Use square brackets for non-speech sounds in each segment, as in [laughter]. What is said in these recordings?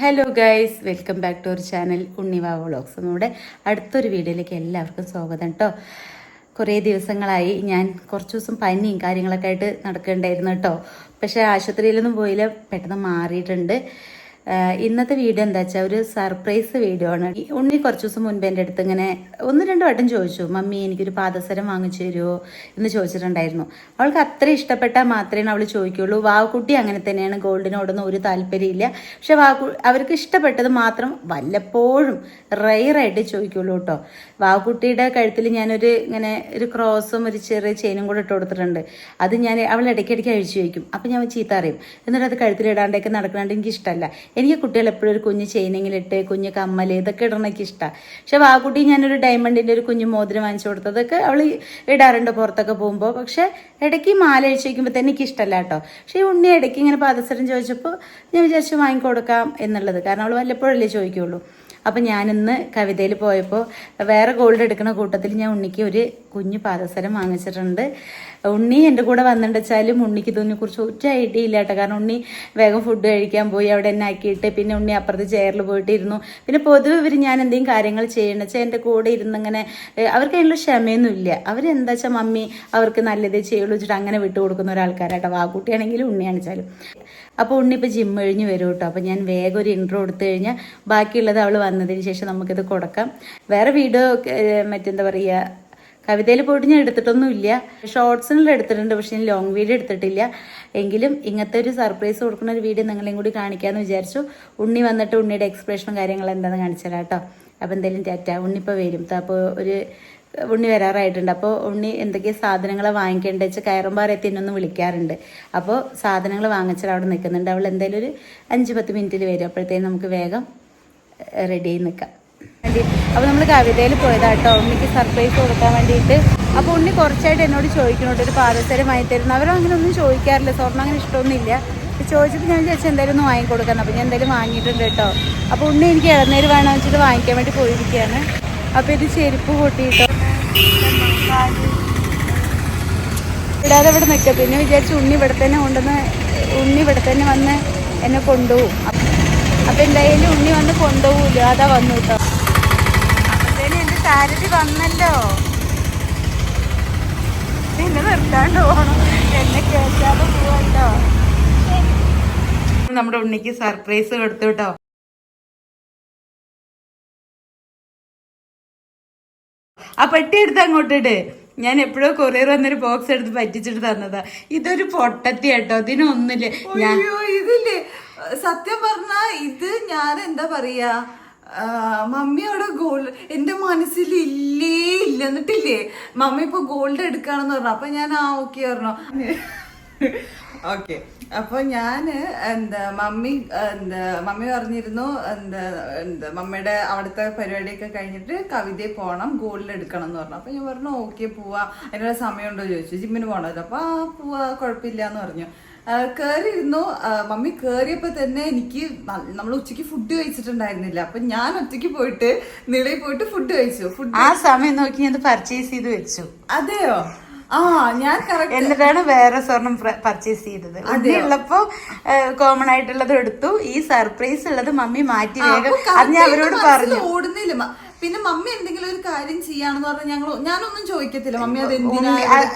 Hello guys welcome back to our channel Unniva vlogs നമ്മുടെ അടുത്തൊരു വീഡിയോയിലേക്ക് എല്ലാവർക്കും സ്വാഗതം കേട്ടോ കുറേ ദിവസങ്ങളായി ഞാൻ കുറച്ച് ദിവസം പനിയും കാര്യങ്ങളൊക്കെ ആയിട്ട് നടക്കേണ്ടായിരുന്നു കേട്ടോ പക്ഷേ ആശുപത്രിയിലൊന്നും പോയില്ല. പെട്ടെന്ന് മാറിയിട്ടുണ്ട്. ഇന്നത്തെ വീഡിയോ എന്താ വെച്ചാൽ ഒരു സർപ്രൈസ് വീഡിയോ ആണ്. ഉണ്ണി കുറച്ച് ദിവസം മുൻപ് എന്റെ അടുത്ത് ഇങ്ങനെ ഒന്ന് രണ്ട് വട്ടം ചോദിച്ചു മമ്മി എനിക്കൊരു പാദസരം വാങ്ങിച്ചു തരുമോ എന്ന് ചോദിച്ചിട്ടുണ്ടായിരുന്നു. അവൾക്ക് അത്ര ഇഷ്ടപ്പെട്ടാൽ മാത്രമേ അവൾ ചോദിക്കുള്ളൂ. വാവക്കുട്ടി അങ്ങനെ തന്നെയാണ്. ഗോൾഡിനോടൊന്നും ഒരു താല്പര്യമില്ല പക്ഷെ വാവു അവർക്ക് ഇഷ്ടപ്പെട്ടത് മാത്രം വല്ലപ്പോഴും റെയറായിട്ട് ചോദിക്കുള്ളൂ കേട്ടോ. വാവക്കുട്ടിയുടെ കഴുത്തിൽ ഞാനൊരു ഇങ്ങനെ ഒരു ക്രോസും ഒരു ചെറിയ ചെയിനും കൂടെ ഇട്ട് കൊടുത്തിട്ടുണ്ട്. അത് ഞാൻ അവൾ ഇടയ്ക്കിടയ്ക്ക് അഴിച്ചു വയ്ക്കും. അപ്പം ഞാൻ ചീത്ത അറിയും എന്നിട്ട് അത് കഴുത്തിലിടാണ്ടൊക്കെ നടക്കണത് എനിക്ക് ഇഷ്ടമല്ല എനിക്ക് കുട്ടികൾ എപ്പോഴും ഒരു കുഞ്ഞ് ചെയിനെങ്കിലിട്ട് കുഞ്ഞ് കമ്മൽ ഇതൊക്കെ ഇടണമൊക്കെ ഇഷ്ടമാണ് പക്ഷെ വാക്കുട്ടി ഞാനൊരു ഡയമണ്ടിന്റെ ഒരു കുഞ്ഞ് മോതിരം വാങ്ങിച്ചു കൊടുത്തതൊക്കെ അവൾ ഇടാറുണ്ട് പുറത്തൊക്കെ പോകുമ്പോൾ പക്ഷെ ഇടയ്ക്ക് മാല അഴിച്ച് വയ്ക്കുമ്പോൾ തന്നെ എനിക്ക് ഇഷ്ടമല്ല കേട്ടോ. പക്ഷേ ഈ ഉണ്ണി ഇടയ്ക്ക് ഇങ്ങനെ പാദസരം ചോദിച്ചപ്പോൾ ഞാൻ വിചാരിച്ചു വാങ്ങിക്കൊടുക്കാം എന്നുള്ളത്. കാരണം അവൾ വല്ലപ്പോഴല്ലേ ചോദിക്കുള്ളൂ. അപ്പം ഞാനിന്ന് കവിതയിൽ പോയപ്പോൾ വേറെ ഗോൾഡ് എടുക്കുന്ന കൂട്ടത്തിൽ ഞാൻ ഉണ്ണിക്ക് ഒരു കുഞ്ഞു പാദസരം വാങ്ങിച്ചിട്ടുണ്ട്. ഉണ്ണി എന്റെ കൂടെ വന്നിട്ടുണ്ടെച്ചാലും ഉണ്ണിക്ക് ഇതൊന്നും കുറിച്ച് ഒറ്റ ഐഡിയ ഇല്ല കേട്ടോ. കാരണം ഉണ്ണി വേഗം ഫുഡ് കഴിക്കാൻ പോയി അവിടെ എന്നെ ആക്കിയിട്ട് പിന്നെ ഉണ്ണി അപ്പുറത്ത് ചെയറിൽ പോയിട്ടിരുന്നു. പിന്നെ പൊതുവെ ഇവർ ഞാൻ എന്തെങ്കിലും കാര്യങ്ങൾ ചെയ്യണം വെച്ചാൽ എന്റെ കൂടെ ഇരുന്ന് ഇങ്ങനെ ഏഹ് അവർക്ക് അതിനുള്ള ക്ഷമയൊന്നും ഇല്ല. അവരെന്താ വെച്ചാൽ മമ്മി അവർക്ക് നല്ലതേ ചെയ്യുള്ളൂ വെച്ചിട്ട് അങ്ങനെ വിട്ടു കൊടുക്കുന്ന ഒരാൾക്കാരാട്ടോ. വാക്കുട്ടിയാണെങ്കിലും ഉണ്ണിയാണെച്ചാലും അപ്പോൾ ഉണ്ണി ഇപ്പോൾ ജിം കഴിഞ്ഞ് വരും കേട്ടോ അപ്പോൾ ഞാൻ വേഗം ഒരു ഇൻട്രോ കൊടുത്തു കഴിഞ്ഞാൽ ബാക്കിയുള്ളത് അവൾ വന്നതിന് ശേഷം നമുക്കിത് കൊടുക്കാം. വേറെ വീഡിയോ മറ്റെന്താ പറയുക കവിതയിൽ പോയിട്ട് ഞാൻ എടുത്തിട്ടൊന്നുമില്ല ഷോർട്സിനുള്ള എടുത്തിട്ടുണ്ട് പക്ഷെ ഞാൻ ലോങ് വീഡിയോ എടുത്തിട്ടില്ല. എങ്കിലും ഇങ്ങനത്തെ ഒരു സർപ്രൈസ് കൊടുക്കുന്ന ഒരു വീഡിയോ നിങ്ങളെയും കൂടി കാണിക്കാമെന്ന് വിചാരിച്ചു. ഉണ്ണി വന്നിട്ട് ഉണ്ണിയുടെ എക്സ്പ്രഷനും കാര്യങ്ങളും എന്താണെന്ന് കാണിച്ചു തരാം കേട്ടോ അപ്പോൾ എന്തായാലും ടാറ്റ ഉണ്ണിപ്പോൾ വരും. അപ്പോൾ ഒരു ഉണ്ണി വരാറായിട്ടുണ്ട്. അപ്പോൾ ഉണ്ണി എന്തൊക്കെ സാധനങ്ങൾ വാങ്ങിക്കേണ്ടത് വെച്ചാൽ കയറുമ്പാറെത്തി എന്നൊന്ന് വിളിക്കാറുണ്ട്. അപ്പോൾ സാധനങ്ങൾ വാങ്ങിച്ചിട്ട് അവിടെ നിൽക്കുന്നുണ്ട്. അവൾ എന്തായാലും ഒരു അഞ്ച് പത്ത് മിനിറ്റിൽ വരും. അപ്പോഴത്തേനും നമുക്ക് വേഗം റെഡി ആയി നിൽക്കാം. അപ്പോൾ നമ്മൾ കവിതയിൽ പോയതാട്ടോ. ഉണ്ണിക്ക് സർപ്രൈസ് കൊടുക്കാൻ വേണ്ടിയിട്ട്. അപ്പോൾ ഉണ്ണി കുറച്ചായിട്ട് എന്നോട് ചോദിക്കണോട്ട് ഒരു പാദസരം വാങ്ങി തരുന്നു അവരും അങ്ങനെ ഒന്നും ചോദിക്കാറില്ല. സ്വർണം അങ്ങനെ ഇഷ്ടമൊന്നുമില്ല. ചോദിച്ചിട്ട് ഞാൻ ചോദിച്ചാൽ എന്തായാലും ഒന്ന് വാങ്ങിക്കൊടുക്കണം അപ്പോൾ ഞാൻ എന്തായാലും വാങ്ങിയിട്ടുണ്ട് കേട്ടോ. അപ്പോൾ ഉണ്ണി എനിക്ക് ഇളനീര് വേണമെന്ന് വെച്ചിട്ട് വാങ്ങിക്കാൻ വേണ്ടി പോയിരിക്കുകയാണ്. അപ്പോൾ ഇത് ചെരുപ്പ് പൊട്ടിയിട്ടോ ഇടാതെ ഇവിടെ നിൽക്കുക. പിന്നെ വിചാരിച്ചു ഉണ്ണി ഇവിടെ തന്നെ കൊണ്ടുവന്ന് ഉണ്ണി ഇവിടെ തന്നെ വന്ന് എന്നെ കൊണ്ടുപോകും. അപ്പൊ എന്തായാലും ഉണ്ണി വന്ന് കൊണ്ടുപോകൂല. അതാ വന്നു കേട്ടോ. അപ്പത്തേനും എന്റെ സാരഥി വന്നല്ലോ. എന്നെ നിർത്താണ്ട് പോകണം എന്നെ കേൾക്കാതെ പോവാട്ടോ നമ്മുടെ ഉണ്ണിക്ക് സർപ്രൈസ് കൊടുത്തു കേട്ടോ. ആ പെട്ടി എടുത്ത് അങ്ങോട്ടിട്ട് ഞാൻ എപ്പോഴോ കൊറിയർ വന്നൊരു ബോക്സ് എടുത്ത് പറ്റിച്ചിട്ട് തന്നതാ. ഇതൊരു പൊട്ടത്തി കേട്ടോ ഇതിനൊന്നില്ല ഞാൻ അയ്യോ ഇതില്ലേ സത്യം പറഞ്ഞ ഇത് ഞാൻ എന്താ പറയാ ആ, മമ്മിയോടെ ഗോൾഡ് എന്റെ മനസ്സിൽ ഇല്ലേ ഇല്ല എന്നിട്ടില്ലേ? മമ്മി ഇപ്പൊ ഗോൾഡ് എടുക്കാണെന്ന് പറഞ്ഞു. അപ്പൊ ഞാൻ ആ ഓക്കെ പറഞ്ഞു. ഓക്കെ. അപ്പൊ ഞാൻ എന്താ മമ്മി എന്താ മമ്മി പറഞ്ഞിരുന്നു എന്താ എന്താ മമ്മിയുടെ അവിടുത്തെ പരിപാടിയൊക്കെ കഴിഞ്ഞിട്ട് കവിതയിൽ പോകണം ഗോൾഡ് എടുക്കണം എന്ന് പറഞ്ഞു. അപ്പൊ ഞാൻ പറഞ്ഞു ഓക്കെ പോവാ. അതിനുള്ള സമയമുണ്ടോ? ചോദിച്ചു. ജിമ്മിന് പോകണമല്ലോ അപ്പൊ ആ പോവാ കുഴപ്പമില്ല എന്ന് പറഞ്ഞു കയറിയിരുന്നു മമ്മി കയറിയപ്പോ തന്നെ എനിക്ക് നമ്മൾ ഉച്ചയ്ക്ക് ഫുഡ് കഴിച്ചിട്ടുണ്ടായിരുന്നില്ല. അപ്പൊ ഞാൻ ഒറ്റയ്ക്ക് പോയിട്ട് നിളയിൽ പോയിട്ട് ഫുഡ് കഴിച്ചു. ഫുഡ് ആ സമയം നോക്കി ഞാൻ പർച്ചേസ് ചെയ്ത് വെച്ചു. അതെയോ? ആ ഞാൻ എന്നിട്ടാണ് വേറെ സ്വർണം പർച്ചേസ് ചെയ്തത്. ഉള്ളപ്പോ കോമൺ ആയിട്ടുള്ളത് എടുത്തു. ഈ സർപ്രൈസ് ഉള്ളത് മമ്മി മാറ്റി വേഗം അത് ഞാൻ അവരോട് പറഞ്ഞു. ഓടുന്നില്ല. പിന്നെ മമ്മി എന്തെങ്കിലും ഒരു കാര്യം ചെയ്യാണെന്ന് പറഞ്ഞാൽ ഞങ്ങൾ ഞാനൊന്നും ചോദിക്കത്തില്ല. മമ്മി അത് എന്തിനാ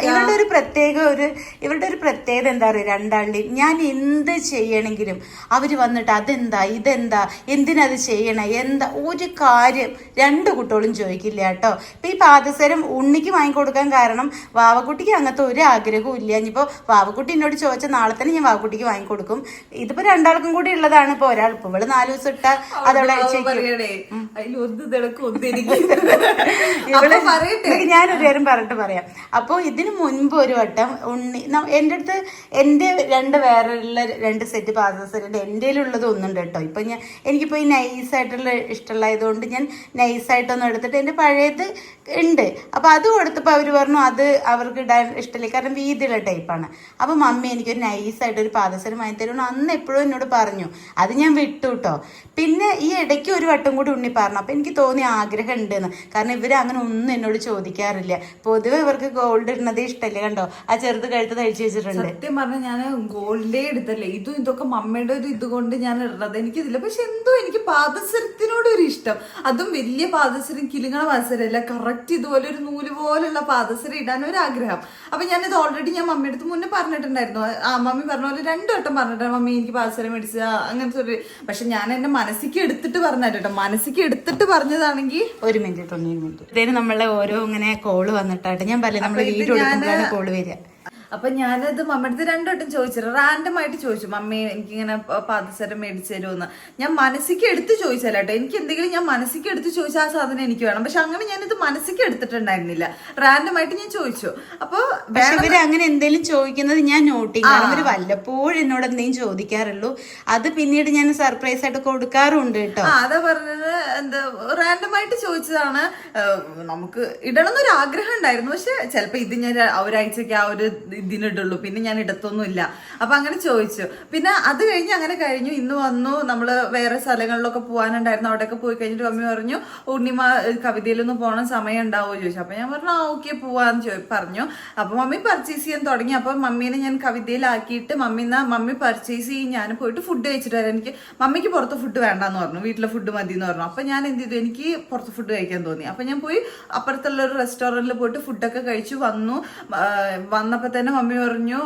ഇവരുടെ ഒരു പ്രത്യേക ഒരു ഇവരുടെ ഒരു പ്രത്യേകത എന്താ പറയുക രണ്ടാളുടെയും ഞാൻ എന്ത് ചെയ്യണമെങ്കിലും അവർ വന്നിട്ട് അതെന്താ ഇതെന്താ എന്തിനത് ചെയ്യണേ എന്താ ഒരു കാര്യം രണ്ട് കുട്ടികളും ചോദിക്കില്ല കേട്ടോ. ഇപ്പം ഈ പാദസരം ഉണ്ണിക്ക് വാങ്ങിക്കൊടുക്കാൻ കാരണം വാവക്കുട്ടിക്ക് അങ്ങനത്തെ ഒരു ആഗ്രഹവും ഇല്ല. ഇനിയിപ്പോൾ വാവക്കുട്ടി എന്നോട് ചോദിച്ചാൽ നാളെ തന്നെ ഞാൻ വാവക്കുട്ടിക്ക് വാങ്ങിക്കൊടുക്കും. ഇതിപ്പോൾ രണ്ടാൾക്കും കൂടി ഉള്ളതാണ്. ഇപ്പോൾ ഒരാൾ ഇപ്പോൾ ഇവിടെ നാല് ദിവസം ഇട്ടാൽ അതവിടെ periguinho. [laughs] ഞാനൊരു കാര്യം പറഞ്ഞിട്ട് പറയാം. അപ്പോൾ ഇതിന് മുൻപ് ഒരു വട്ടം ഉണ്ണി എന്റെ അടുത്ത് എന്റെ രണ്ട് വേറെ ഉള്ള രണ്ട് സെറ്റ് പാദസരണ്ട് എന്റെ ഉള്ളത് ഒന്നുണ്ട് കേട്ടോ. ഇപ്പം ഞാൻ എനിക്കിപ്പോൾ ഈ നൈസായിട്ടുള്ള ഇഷ്ടമുള്ളതുകൊണ്ട് ഞാൻ നൈസായിട്ടൊന്നും എടുത്തിട്ട് എന്റെ പഴയത് ഉണ്ട്. അപ്പോൾ അത് കൊടുത്തപ്പോൾ അവർ പറഞ്ഞു അത് അവർക്ക് ഇടാൻ ഇഷ്ടമില്ല. കാരണം വീതിയുള്ള ടൈപ്പാണ് അപ്പോൾ മമ്മി എനിക്കൊരു നൈസായിട്ട് ഒരു പാദസരം വാങ്ങി തരുമെന്ന് അന്ന് എപ്പോഴും എന്നോട് പറഞ്ഞു. അത് ഞാൻ വിട്ടു കേട്ടോ പിന്നെ ഈ ഇടയ്ക്ക് ഒരു വട്ടം കൂടി ഉണ്ണി പറഞ്ഞു. അപ്പോൾ എനിക്ക് തോന്നി ആഗ്രഹം ഉണ്ടെന്ന്. കാരണം ഇവർ അങ്ങനെ ഒന്നും എന്നോട് ചോദിക്കാറില്ല. പൊതുവെ ഇവർക്ക് ഗോൾഡ് ഇടുന്നത് ഇഷ്ടമല്ല കണ്ടോ? ആ ചെറുത് കഴുത്ത് തയ്ച്ചു വെച്ചിട്ടുണ്ട്. സത്യം പറഞ്ഞാൽ ഞാൻ ഗോൾഡേ എടുത്തല്ലേ ഇതും ഇതൊക്കെ മമ്മയുടെ ഒരു ഇത് കൊണ്ട് ഞാൻ ഇടുന്നത് എനിക്കിതില്ല. പക്ഷെ എന്തോ എനിക്ക് പാദസരത്തിനോട് ഒരു ഇഷ്ടം. അതും വലിയ പാദസരം കിലുങ്ങണ പാദസരമല്ല കറക്റ്റ് ഇതുപോലെ ഒരു നൂൽ പോലുള്ള പാദസരം ഇടാൻ ഒരു ആഗ്രഹം. അപ്പൊ ഞാനിത് ഓൾറെഡി ഞാൻ മമ്മിയുടെ അടുത്ത് മുന്നേ പറഞ്ഞിട്ടുണ്ടായിരുന്നു. ആ മമ്മി പറഞ്ഞ പോലെ രണ്ടു വട്ടം പറഞ്ഞിട്ടാണ് മമ്മി എനിക്ക് പാദസരം മേടിച്ച അങ്ങനത്തെ ഒരു പക്ഷെ ഞാൻ എന്റെ മനസ്സിക്ക് എടുത്തിട്ട് പറഞ്ഞ കേട്ടോ. മനസ്സിക്ക് എടുത്തിട്ട് പറഞ്ഞതാണെങ്കിൽ ഒരു മിനിറ്റ് ഒരു മിനിറ്റ്. നമ്മളെ ഓരോ ഇങ്ങനെ കോൾ വന്നിട്ടായിട്ട് ഞാൻ പറയാം നമ്മൾ വീട് കൊടുക്കുമ്പോഴാണ് വീഡിയോ എടുക്കുമ്പോഴാണ് കോൾ വരിക. അപ്പൊ ഞാനത് മമ്മടുത്ത് രണ്ടുവട്ടം റാൻഡം ആയിട്ട് ചോദിച്ചു മമ്മി എനിക്കിങ്ങനെ പാദസരം മേടിച്ചു തരുമെന്ന് ഞാൻ മനസ്സിക്ക് എടുത്ത് ചോദിച്ചല്ല കേട്ടോ. എനിക്ക് എന്തെങ്കിലും ഞാൻ മനസ്സിക്ക് എടുത്ത് ചോദിച്ചാൽ ആ സാധനം എനിക്ക് വേണം. പക്ഷെ അങ്ങനെ ഞാനിത് മനസ്സിക്ക് എടുത്തിട്ടുണ്ടായിരുന്നില്ല. റാൻഡം ആയിട്ട് ഞാൻ ചോദിച്ചു. അപ്പൊ ഇവർ അങ്ങനെ എന്തെങ്കിലും ചോദിക്കുന്നത് ഞാൻ നോട്ട് ചെയ്യും. ഇവർ വല്ലപ്പോഴും എന്നോട് എന്തെങ്കിലും ചോദിക്കാറുള്ളൂ. അത് പിന്നീട് ഞാൻ സർപ്രൈസ് ആയിട്ട് കൊടുക്കാറുണ്ട് കേട്ടോ. അതാ പറഞ്ഞത്. എന്താ റാൻഡം ആയിട്ട് ചോദിച്ചതാണ് നമുക്ക് ഇടണം എന്നൊരു ആഗ്രഹം ഉണ്ടായിരുന്നു. പക്ഷെ ചിലപ്പോ ഇത് ഞാൻ ഒരാഴ്ചക്ക് ആ ഒരു ഇതിനിടുള്ളൂ. പിന്നെ ഞാൻ ഇടത്തൊന്നുമില്ല. അപ്പൊ അങ്ങനെ ചോദിച്ചു. പിന്നെ അത് കഴിഞ്ഞ് അങ്ങനെ കഴിഞ്ഞു. ഇന്ന് വന്നു. നമ്മൾ വേറെ സ്ഥലങ്ങളിലൊക്കെ പോകാനുണ്ടായിരുന്നു അവിടെയൊക്കെ പോയി കഴിഞ്ഞിട്ട് മമ്മി പറഞ്ഞു ഉണ്ണിമ കവിതയിലൊന്നും പോകണം സമയം ഉണ്ടാവുമോ? ചോദിച്ചു. അപ്പൊ ഞാൻ പറഞ്ഞു ആ ഓക്കെ പോവാന്ന് പറഞ്ഞു. അപ്പൊ മമ്മി പർച്ചേസ് ചെയ്യാൻ തുടങ്ങി. അപ്പൊ മമ്മീനെ ഞാൻ കവിതയിലാക്കിയിട്ട് മമ്മി എന്നാ മമ്മി പർച്ചേസ് ചെയ്യും. ഞാൻ പോയിട്ട് ഫുഡ് കഴിച്ചിട്ട് വരാം. എനിക്ക് മമ്മിക്ക് പുറത്ത് ഫുഡ് വേണ്ടെന്ന് പറഞ്ഞു. വീട്ടിലെ ഫുഡ് മതി എന്ന് പറഞ്ഞു. അപ്പൊ ഞാൻ എന്ത് ചെയ്തു? എനിക്ക് പുറത്ത് ഫുഡ് കഴിക്കാൻ തോന്നി. അപ്പൊ ഞാൻ പോയി അപ്പുറത്തുള്ള ഒരു റെസ്റ്റോറന്റിൽ പോയിട്ട് ഫുഡൊക്കെ കഴിച്ചു വന്നു. വന്നപ്പോൾ വന്നപ്പോ തന്നെ മമ്മി പറഞ്ഞു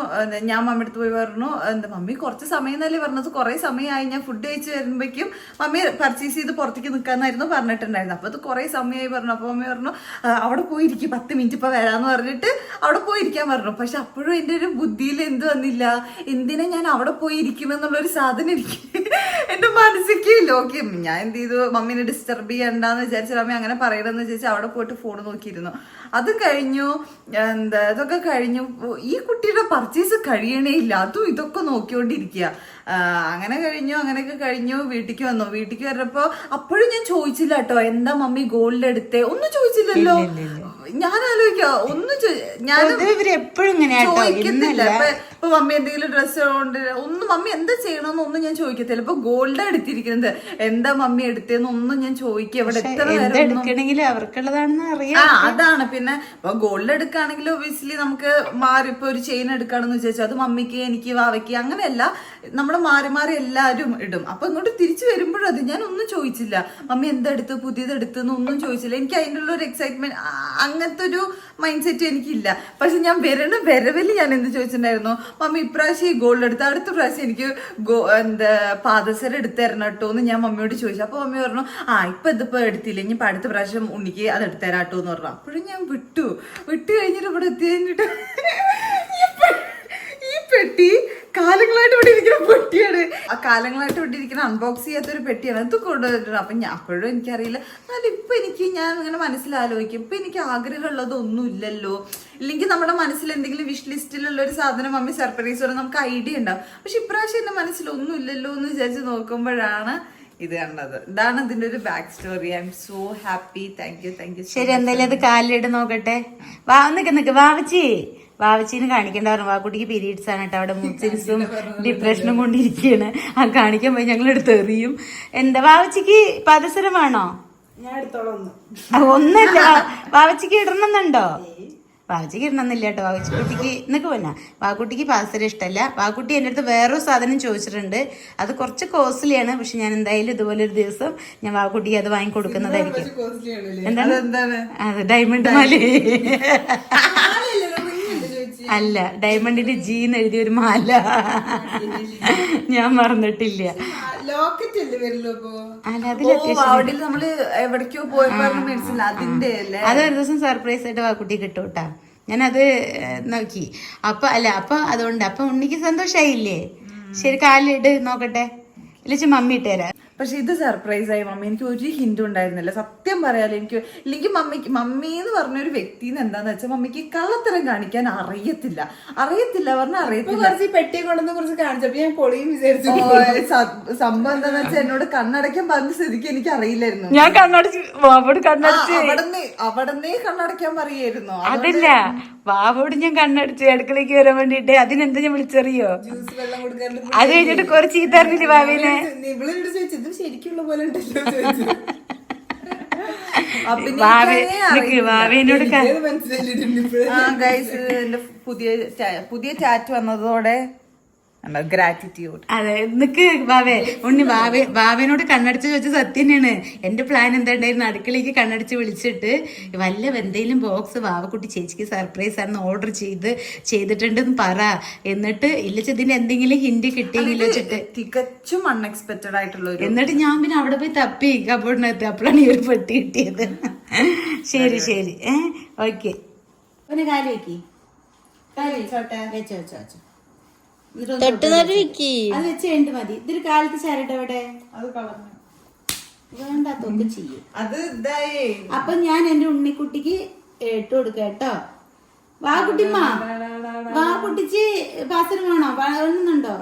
ഞാൻ മമ്മി അടുത്ത് പോയി പറഞ്ഞു എന്താ മമ്മി കുറച്ച് സമയം എന്നല്ലേ പറഞ്ഞത്. കുറെ സമയമായി. ഞാൻ ഫുഡ് കഴിച്ച് വരുമ്പോഴേക്കും മമ്മി പർച്ചേസ് ചെയ്ത് പുറത്തേക്ക് നിൽക്കാന്നായിരുന്നു പറഞ്ഞിട്ടുണ്ടായിരുന്നു അപ്പൊ അത് കുറെ സമയമായി പറഞ്ഞു. അപ്പൊ മമ്മി പറഞ്ഞു "ആ, അവിടെ പോയിരിക്കും. പത്ത് മിനിറ്റ് ഇപ്പൊ വരാന്ന് പറഞ്ഞിട്ട് അവിടെ പോയിരിക്കാൻ പറഞ്ഞു. പക്ഷെ അപ്പോഴും എന്റെ ഒരു ബുദ്ധിയിൽ എന്ത് വന്നില്ല. എന്തിനാ ഞാൻ അവിടെ പോയി ഇരിക്കുമെന്നുള്ള ഒരു സാധനം എനിക്ക് [laughs] എന്റെ മനസ്സിലേക്കില്ല ഓക്കെ ഞാൻ എന്ത് ചെയ്തു? മമ്മീനെ ഡിസ്റ്റർബ് ചെയ്യണ്ടെന്ന് വിചാരിച്ചാൽ മമ്മി അങ്ങനെ പറയണമെന്ന് വിചാരിച്ചാൽ അവിടെ പോയിട്ട് ഫോൺ നോക്കിയിരുന്നു. അത് കഴിഞ്ഞു എന്താ ഇതൊക്കെ കഴിഞ്ഞു. ഈ കുട്ടിയുടെ പർച്ചേസ് കഴിയണേ ഇല്ല. അതും ഇതൊക്കെ നോക്കിക്കൊണ്ടിരിക്കുക. അങ്ങനെ കഴിഞ്ഞു അങ്ങനെയൊക്കെ കഴിഞ്ഞു വീട്ടിലേക്ക് വന്നു. വീട്ടിലേക്ക് വന്നപ്പോ അപ്പോഴും ഞാൻ ചോദിച്ചില്ല കേട്ടോ എന്താ മമ്മി ഗോൾഡ് എടുത്തേ ഒന്നും ചോദിച്ചില്ലല്ലോ. ഞാൻ ആലോചിക്കാം ഒന്നും ഞാൻ എപ്പോഴും ചോദിക്കുന്നില്ല ഇപ്പൊ മമ്മി എന്തെങ്കിലും ഡ്രസ്സ് കൊണ്ട് ഒന്നും മമ്മി എന്താ ചെയ്യണമെന്ന് ഒന്നും ഞാൻ ചോദിക്കത്തില്ല. ഇപ്പൊ ഗോൾഡ് എടുത്തിരിക്കുന്നത്. എന്താ മമ്മി എടുത്തേന്ന് ഒന്നും ഞാൻ ചോദിക്കുക അവിടെ എത്ര അവർക്കുള്ളതാണെന്ന് അറിയാം. അതാണ്. പിന്നെ ഇപ്പൊ ഗോൾഡ് എടുക്കുകയാണെങ്കിൽ ഒബിയസ്ലി നമുക്ക് മാറി ഇപ്പൊ ഒരു ചെയിൻ എടുക്കുകയാണെന്ന് വിചാരിച്ചു. അത് മമ്മിക്ക് എനിക്ക് വാവയ്ക്ക് അങ്ങനെയല്ല. നമ്മൾ മാറി മാറി എല്ലാവരും ഇടും. അപ്പൊ ഇങ്ങോട്ട് തിരിച്ചു വരുമ്പോഴും അത് ഞാൻ ഒന്നും ചോദിച്ചില്ല. മമ്മി എന്തെടുത്ത്? പുതിയത് എടുത്തെന്ന് ഒന്നും ചോദിച്ചില്ല. എനിക്ക് അതിന്റെ ഉള്ള ഒരു എക്സൈറ്റ്മെന്റ് അങ്ങനത്തെ ഒരു മൈൻഡ് സെറ്റ് എനിക്കില്ല. പക്ഷെ ഞാൻ വരണ വരവിൽ ഞാൻ എന്ത് ചോദിച്ചിട്ടുണ്ടായിരുന്നു? മമ്മി ഇപ്രാവശ്യം ഈ ഗോൾഡ് എടുത്ത് അടുത്ത പ്രാവശ്യം എനിക്ക് ഗോ എന്താ പാദസരം എടുത്ത് തരണം കേട്ടോ എന്ന് ഞാൻ മമ്മിയോട് ചോദിച്ചു. അപ്പൊ മമ്മി പറഞ്ഞു ആ ഇപ്പൊ ഇതിപ്പോ എടുത്തില്ല. ഇനി ഇപ്പൊ അടുത്ത പ്രാവശ്യം ഉണ്ണിക്ക് അത് എടുത്ത് കേട്ടോ എന്ന് പറഞ്ഞു. അപ്പോഴും ഞാൻ വിട്ടു. വിട്ടു കഴിഞ്ഞിട്ട് ഇവിടെ എത്തി കഴിഞ്ഞിട്ട് ഈ പെട്ടി കാലങ്ങളായിട്ട് ഇവിടെ ഇരിക്കുന്ന പെട്ടിയാണ്. ആ കാലങ്ങളായിട്ട് ഇവിടെ ഇരിക്കുന്ന അൺബോക്സ് ചെയ്യാത്തൊരു പെട്ടിയാണ്. അത് കൊണ്ടുവന്നിട്ടുണ്ട്. അപ്പൊ ഞാൻ അപ്പോഴും എനിക്കറിയില്ല. എന്നാലും ഇപ്പൊ എനിക്ക് ഞാൻ ഇങ്ങനെ മനസ്സിലാലോചിക്കും ഇപ്പൊ എനിക്ക് ആഗ്രഹമുള്ളതൊന്നും ഇല്ലല്ലോ ഇല്ലെങ്കിൽ നമ്മുടെ മനസ്സിൽ എന്തെങ്കിലും വിഷ് ലിസ്റ്റിലുള്ള ഒരു സാധനം മമ്മി സർപ്രൈസ് വരെ നമുക്ക് ഐഡിയ ഉണ്ടാവും. പക്ഷെ ഇപ്രാവശ്യം എന്റെ മനസ്സിൽ ഒന്നും ഇല്ലല്ലോ എന്ന് വിചാരിച്ച് നോക്കുമ്പോഴാണ് ഇത് കണ്ടത്. ഇതാണ് ഇതിന്റെ ഒരു back story I'm so happy thank you thank you ശരി എന്തായാലും അത് കാലിലിട്ട് നോക്കട്ടെ. വാ നിക്ക് നിക്ക്. വാവച്ചി. വാവച്ചീനെ കാണിക്കേണ്ട പറഞ്ഞു. വാക്കുട്ടിക്ക് പീരീഡ്സ് ആണ് കേട്ടോ. അവിടെ മൂച്ചിൽസും ഡിപ്രഷനും കൊണ്ടിരിക്കുകയാണ് ആ കാണിക്കാൻ പോയി ഞങ്ങൾ എടുത്ത് എറിയും. എന്താ വാവച്ചിക്ക് പാദസരമാണോ? ഒന്നല്ല? വാവച്ചിക്ക് ഇടണമെന്നുണ്ടോ? വാവച്ചിക്ക് ഇടണമെന്നില്ല കേട്ടോ. വാവച്ചി കുട്ടിക്ക് എന്നൊക്കെ പോന്നാ വാക്കുട്ടിക്ക് പാദസരം ഇഷ്ടമല്ല വാക്കുട്ടി എന്റെ അടുത്ത് വേറൊരു സാധനം ചോദിച്ചിട്ടുണ്ട്. അത് കുറച്ച് കോസ്റ്റ്ലിയാണ്. പക്ഷെ ഞാൻ എന്തായാലും ഇതുപോലെ ഒരു ദിവസം ഞാൻ വാക്കുട്ടിക്ക് അത് വാങ്ങി കൊടുക്കുന്നതായിരിക്കും കോസ്റ്റ്ലി ആണല്ലേ എന്താണ്? അതെന്താണ്? അത് ഡയമണ്ട് മാല? അല്ല ഡയമണ്ടിന്റെ ജി എന്ന് എഴുതിയ ഒരു മാല. ഞാൻ മറന്നിട്ടില്ല. ആ, ലോക്കറ്റ് അല്ലേ വരുള്ളൂ അപ്പൊ? അല്ല അതിൽ അത്യാവശ്യം അവിടെ നമ്മൾ എവിടേക്കോ പോയപ്പോ മേടിച്ചില്ല അതിന്റെ അല്ലേ? അത് ഒരു ദിവസം സർപ്രൈസ് ആയിട്ട് വാക്കുട്ടി കുട്ടി കേട്ടാ ഞാനത് നോക്കി. അപ്പൊ അല്ല അപ്പൊ അതുകൊണ്ട് അപ്പൊ ഉണ്ണിക്ക് സന്തോഷായില്ലേ? ശരി കാലിട്ട് നോക്കട്ടെ. ഇല്ല മമ്മി ഇട്ടുതരാം പക്ഷെ ഇത് സർപ്രൈസ് ആയി മമ്മി. എനിക്ക് ഒരു ഹിൻഡും ഉണ്ടായിരുന്നില്ല. സത്യം പറയാലോ എനിക്ക് ഇല്ലെങ്കിൽ മമ്മിക്ക് മമ്മി എന്ന് പറഞ്ഞ ഒരു വ്യക്തിന്ന് എന്താന്ന് വെച്ചാൽ മമ്മിക്ക് കള്ളത്തരം കാണിക്കാൻ അറിയത്തില്ല. അറിയത്തില്ല പറഞ്ഞാൽ അറിയത്തില്ല. കുറച്ച് ഈ പെട്ടിയെ കൊണ്ടുവന്ന് കുറച്ച് കാണിച്ചപ്പോ ഞാൻ പൊളിയും വിചാരിച്ചു. സംഭവം എന്താന്ന് വെച്ചാൽ എന്നോട് കണ്ണടയ്ക്കാൻ പറഞ്ഞ സ്ഥിതിക്ക് എനിക്ക് അറിയില്ലായിരുന്നു ഞാൻ കണ്ണടച്ച് വാവോട് കണ്ണടച്ച്. അവിടന്നേ അവിടന്നേ കണ്ണടയ്ക്കാൻ പറയായിരുന്നു അതില്ല. വാവോട് ഞാൻ കണ്ണടിച്ച് അടുക്കളയ്ക്ക് വരാൻ വേണ്ടിട്ട് അതിനെന്താ ഞാൻ വിളിച്ചറിയോ? ജ്യൂസ് വെള്ളം കൊടുക്കാറുണ്ട്. അത് കഴിഞ്ഞിട്ട് കുറച്ച് ചീത്തറിഞ്ഞില്ല വാവിനെ ഇവളെന്നോട് ചോദിച്ചു ഇത് ശരിക്കുള്ള പോലെ ഉണ്ടല്ലോ പുതിയ പുതിയ ചാറ്റ് വന്നതോടെ ഗ്രാറ്റിറ്റ്യൂഡ് അതെ നിക്ക് ബാവേ ഉണ്ണി ബാവേ ബാവേനോട് കണ്ണടിച്ച് ചോദിച്ച സത്യം തന്നെയാണ് എന്റെ പ്ലാൻ എന്താണ്ടായിരുന്നു അടുക്കളയ്ക്ക് കണ്ണടിച്ച് വിളിച്ചിട്ട് വല്ല എന്തെങ്കിലും ബോക്സ് ബാവക്കുട്ടി ചേച്ചിക്ക് സർപ്രൈസ് ആണെന്ന് ഓർഡർ ചെയ്ത് ചെയ്തിട്ടുണ്ടെന്ന് പറ. എന്നിട്ട് ഇല്ല ഇതിന്റെ എന്തെങ്കിലും ഹിന്റ് കിട്ടിയെങ്കിലും വെച്ചിട്ട്. തികച്ചും അൺഎക്സ്പെക്ടഡ് ആയിട്ടുള്ള ഒരു എന്നിട്ട് ഞാൻ പിന്നെ അവിടെ പോയി തപ്പി കബോർഡിനകത്ത് അപ്പോഴാണ് ഈ ഒരു പെട്ടി കിട്ടിയത്. ശരി ശരി. ഏഹ് ഓക്കെ. പിന്നെ കാൽ വെക്കി കാൽ വെച്ചോട്ടെ വെച്ചോ വെച്ചോ വെച്ചോ. ഒന്ന് തൊട്ട്. അത് വെച്ച് മതി. ഇതൊരു കാലത്ത് ചരട്ടെ അവിടെ? വേണ്ട വേണ്ടാത്തൊക്കെ ചെയ്യും. അത് ഇതായേ. അപ്പൊ ഞാൻ എന്റെ ഉണ്ണിക്കുട്ടിക്ക് ഇട്ട് കൊടുക്ക കേട്ടോ. വാ കുട്ടിമ്മ. വാ കുട്ടിച്ച് പാസന് വേണോ? വേണമെന്നുണ്ടോ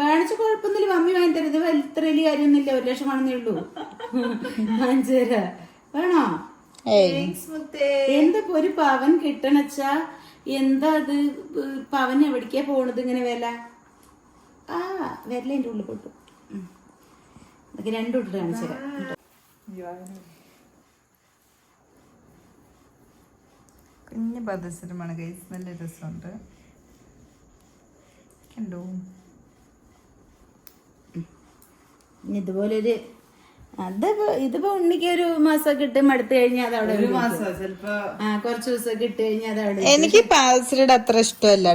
വേണിച്ച കുഴപ്പമൊന്നുമില്ല. മമ്മി വാങ്ങി തരുത് ഇത്ര വലിയ കാര്യമൊന്നുമില്ല. ഒരു ലക്ഷം വേണമെന്നേ ഉള്ളൂ. വാങ്ങിച്ചു തരാ. വേണോ. എന്താ ഒരു പവൻ കിട്ടണച്ചാ. എന്താ അത്? പവൻ എവിടേക്കാ പോണത് ഇങ്ങനെ വില ആ വിരല എന്റെ ഉള്ളിൽ പൊട്ടു. ഇതൊക്കെ രണ്ടും ഇട്ടിട്ട് കാണിച്ചു തരാം. കുഞ്ഞു പദസരമാണ് ഗൈസ് നല്ല രസമുണ്ട്. കണ്ടോ? ഇതുപോലൊരു അതിപ്പോ ഇതിപ്പോ ഉണ്ണിക്ക് ഒരു മാസം കിട്ടും അടുത്ത് കഴിഞ്ഞാൽ അത് അവിടെ ഒരു മാസം ചിലപ്പോ ആ കുറച്ച് ദിവസം കിട്ടി കഴിഞ്ഞാൽ അത് അവിടെ എനിക്ക് പാൽസയുടെ അത്ര ഇഷ്ടമല്ല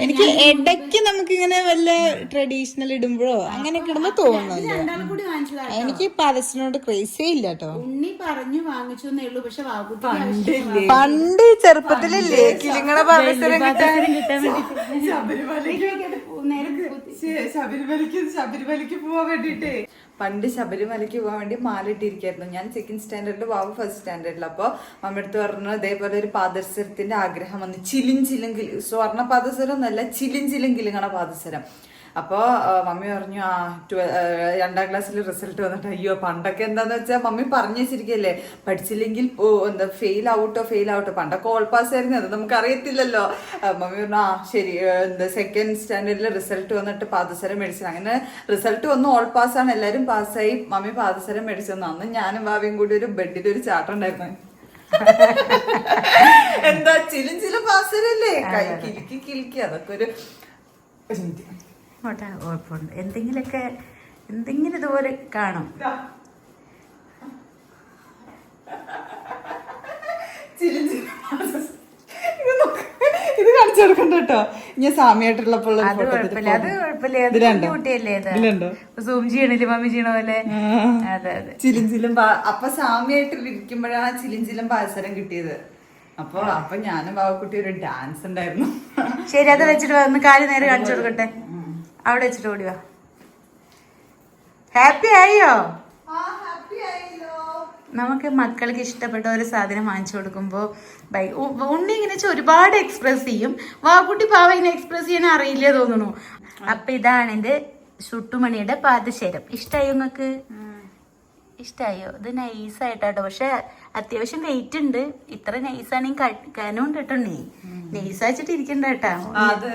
എനിക്ക് ഇടയ്ക്ക് നമുക്ക് ഇങ്ങനെ വല്ല ട്രഡീഷണൽ ഇടുമ്പോഴോ അങ്ങനെയൊക്കെ ഇടുമ്പോ തോന്നുന്നില്ല. രണ്ടാളും എനിക്ക് പാലസിനോട് ക്രേസേ ഇല്ല കേട്ടോ. ഉണ്ണി പറഞ്ഞു വാങ്ങിച്ചു എന്നേ ഉള്ളൂ പക്ഷെ പണ്ട് ചെറുപ്പത്തിലല്ലേ കിളിങ്ങളെ പാലസരം കിട്ടാൻ ശബരിമലയ്ക്ക് ശബരിമലയ്ക്ക് പോവാൻ വേണ്ടിട്ടേ പണ്ട് ശബരിമലയ്ക്ക് പോകാൻ വേണ്ടി മാലിട്ടിരിക്കായിരുന്നു ഞാൻ സെക്കൻഡ് സ്റ്റാൻഡേർഡിൽ ബാബു ഫസ്റ്റ് സ്റ്റാൻഡേർഡിൽ അപ്പോൾ അമ്മടുത്ത് പറഞ്ഞു ഇതേപോലെ ഒരു പാദസരത്തിന്റെ ആഗ്രഹം വന്നു. ചിലും ചിലും കിലും സ്വർണ പാദസരം എന്നല്ല ചിലും കിലുങ്ങണ പാദസരം. അപ്പോൾ മമ്മി പറഞ്ഞു ആ രണ്ടാം ക്ലാസ്സിൽ റിസൾട്ട് വന്നിട്ട് അയ്യോ പണ്ടൊക്കെ എന്താന്ന് വെച്ചാൽ മമ്മി പറഞ്ഞു വെച്ചിരിക്കല്ലേ പഠിച്ചില്ലെങ്കിൽ എന്താ ഫെയിൽ ഔട്ടോ ഫെയിൽ ഔട്ടോ പണ്ടൊക്കെ ഓൾ പാസ് ആയിരുന്നു അത് നമുക്ക് അറിയത്തില്ലല്ലോ മമ്മി പറഞ്ഞു ആ ശരി എന്താ സെക്കൻഡ് സ്റ്റാൻഡേർഡിൽ റിസൾട്ട് വന്നിട്ട് പാദസരം മേടിച്ചു അങ്ങനെ റിസൾട്ട് വന്നു ഓൾ പാസ് ആണ് എല്ലാവരും പാസ്സായി മമ്മി പാദസരം മേടിച്ചു തന്നു അന്ന് ഞാനും ഭാവിയും കൂടി ഒരു ബെഡിൽ ഒരു ചാട്ടം ഉണ്ടായിരുന്നു. എന്താ ചിലും ചില പാസരല്ലേ കൈ കിലുക്കി കിലുക്കി അതൊക്കെ ഒരു ഓട്ടെ കുഴപ്പമുണ്ട്. എന്തെങ്കിലുമൊക്കെ എന്തെങ്കിലും ഇതുപോലെ കാണും. ഇത് കാണിച്ചു കൊടുക്കണ്ട കേട്ടോ. ഞാൻ സാമിയായിട്ടുള്ളപ്പോൾ അത് കുഴപ്പമില്ല. അത് കുഴപ്പമില്ല. കുട്ടിയല്ലേ സൂം ചെയ്യണില്ലേ മമ്മി ചെയ്യണ പോലെ? അതെ അതെ. ചിലിഞ്ചിലും അപ്പൊ സാമിയായിട്ട് ഇരിക്കുമ്പോഴാണ് ചിലിഞ്ചിലും പാൽസരം കിട്ടിയത്. അപ്പൊ അപ്പൊ ഞാനും ബാബക്കുട്ടി ഒരു ഡാൻസ് ഉണ്ടായിരുന്നു. ശരി അത് വെച്ചിട്ട് വന്ന് കാൽ നേരെ കാണിച്ചു കൊടുക്കട്ടെ. അവിടെ വെച്ചിട്ട് ഓടി വാ. ഹാപ്പി ആയോ? നമുക്ക് മക്കൾക്ക് ഇഷ്ടപ്പെട്ട ഒരു സാധനം വാങ്ങിച്ചു കൊടുക്കുമ്പോൾ ബൈ ഉണ്ണി ഇങ്ങനെ വെച്ചാൽ ഒരുപാട് എക്സ്പ്രസ് ചെയ്യും. വാക്കുട്ടി പാവ ഇങ്ങനെ എക്സ്പ്രസ് ചെയ്യാൻ അറിയില്ല തോന്നുന്നു. അപ്പൊ ഇതാണ് എന്റെ ചുട്ടുമണിയുടെ പാദശരം. ഇഷ്ടമായി നിങ്ങൾക്ക്? ഇഷ്ടായോ. ഇത് നൈസായിട്ടോ പക്ഷെ അത്യാവശ്യം വെയിറ്റ് ഉണ്ട്. ഇത്ര നൈസാണെങ്കിൽ കനുണ്ട് കേട്ടോണ്ടേ നൈസാച്ചിട്ട് ഇരിക്കണ്ട കേട്ടാ. അത്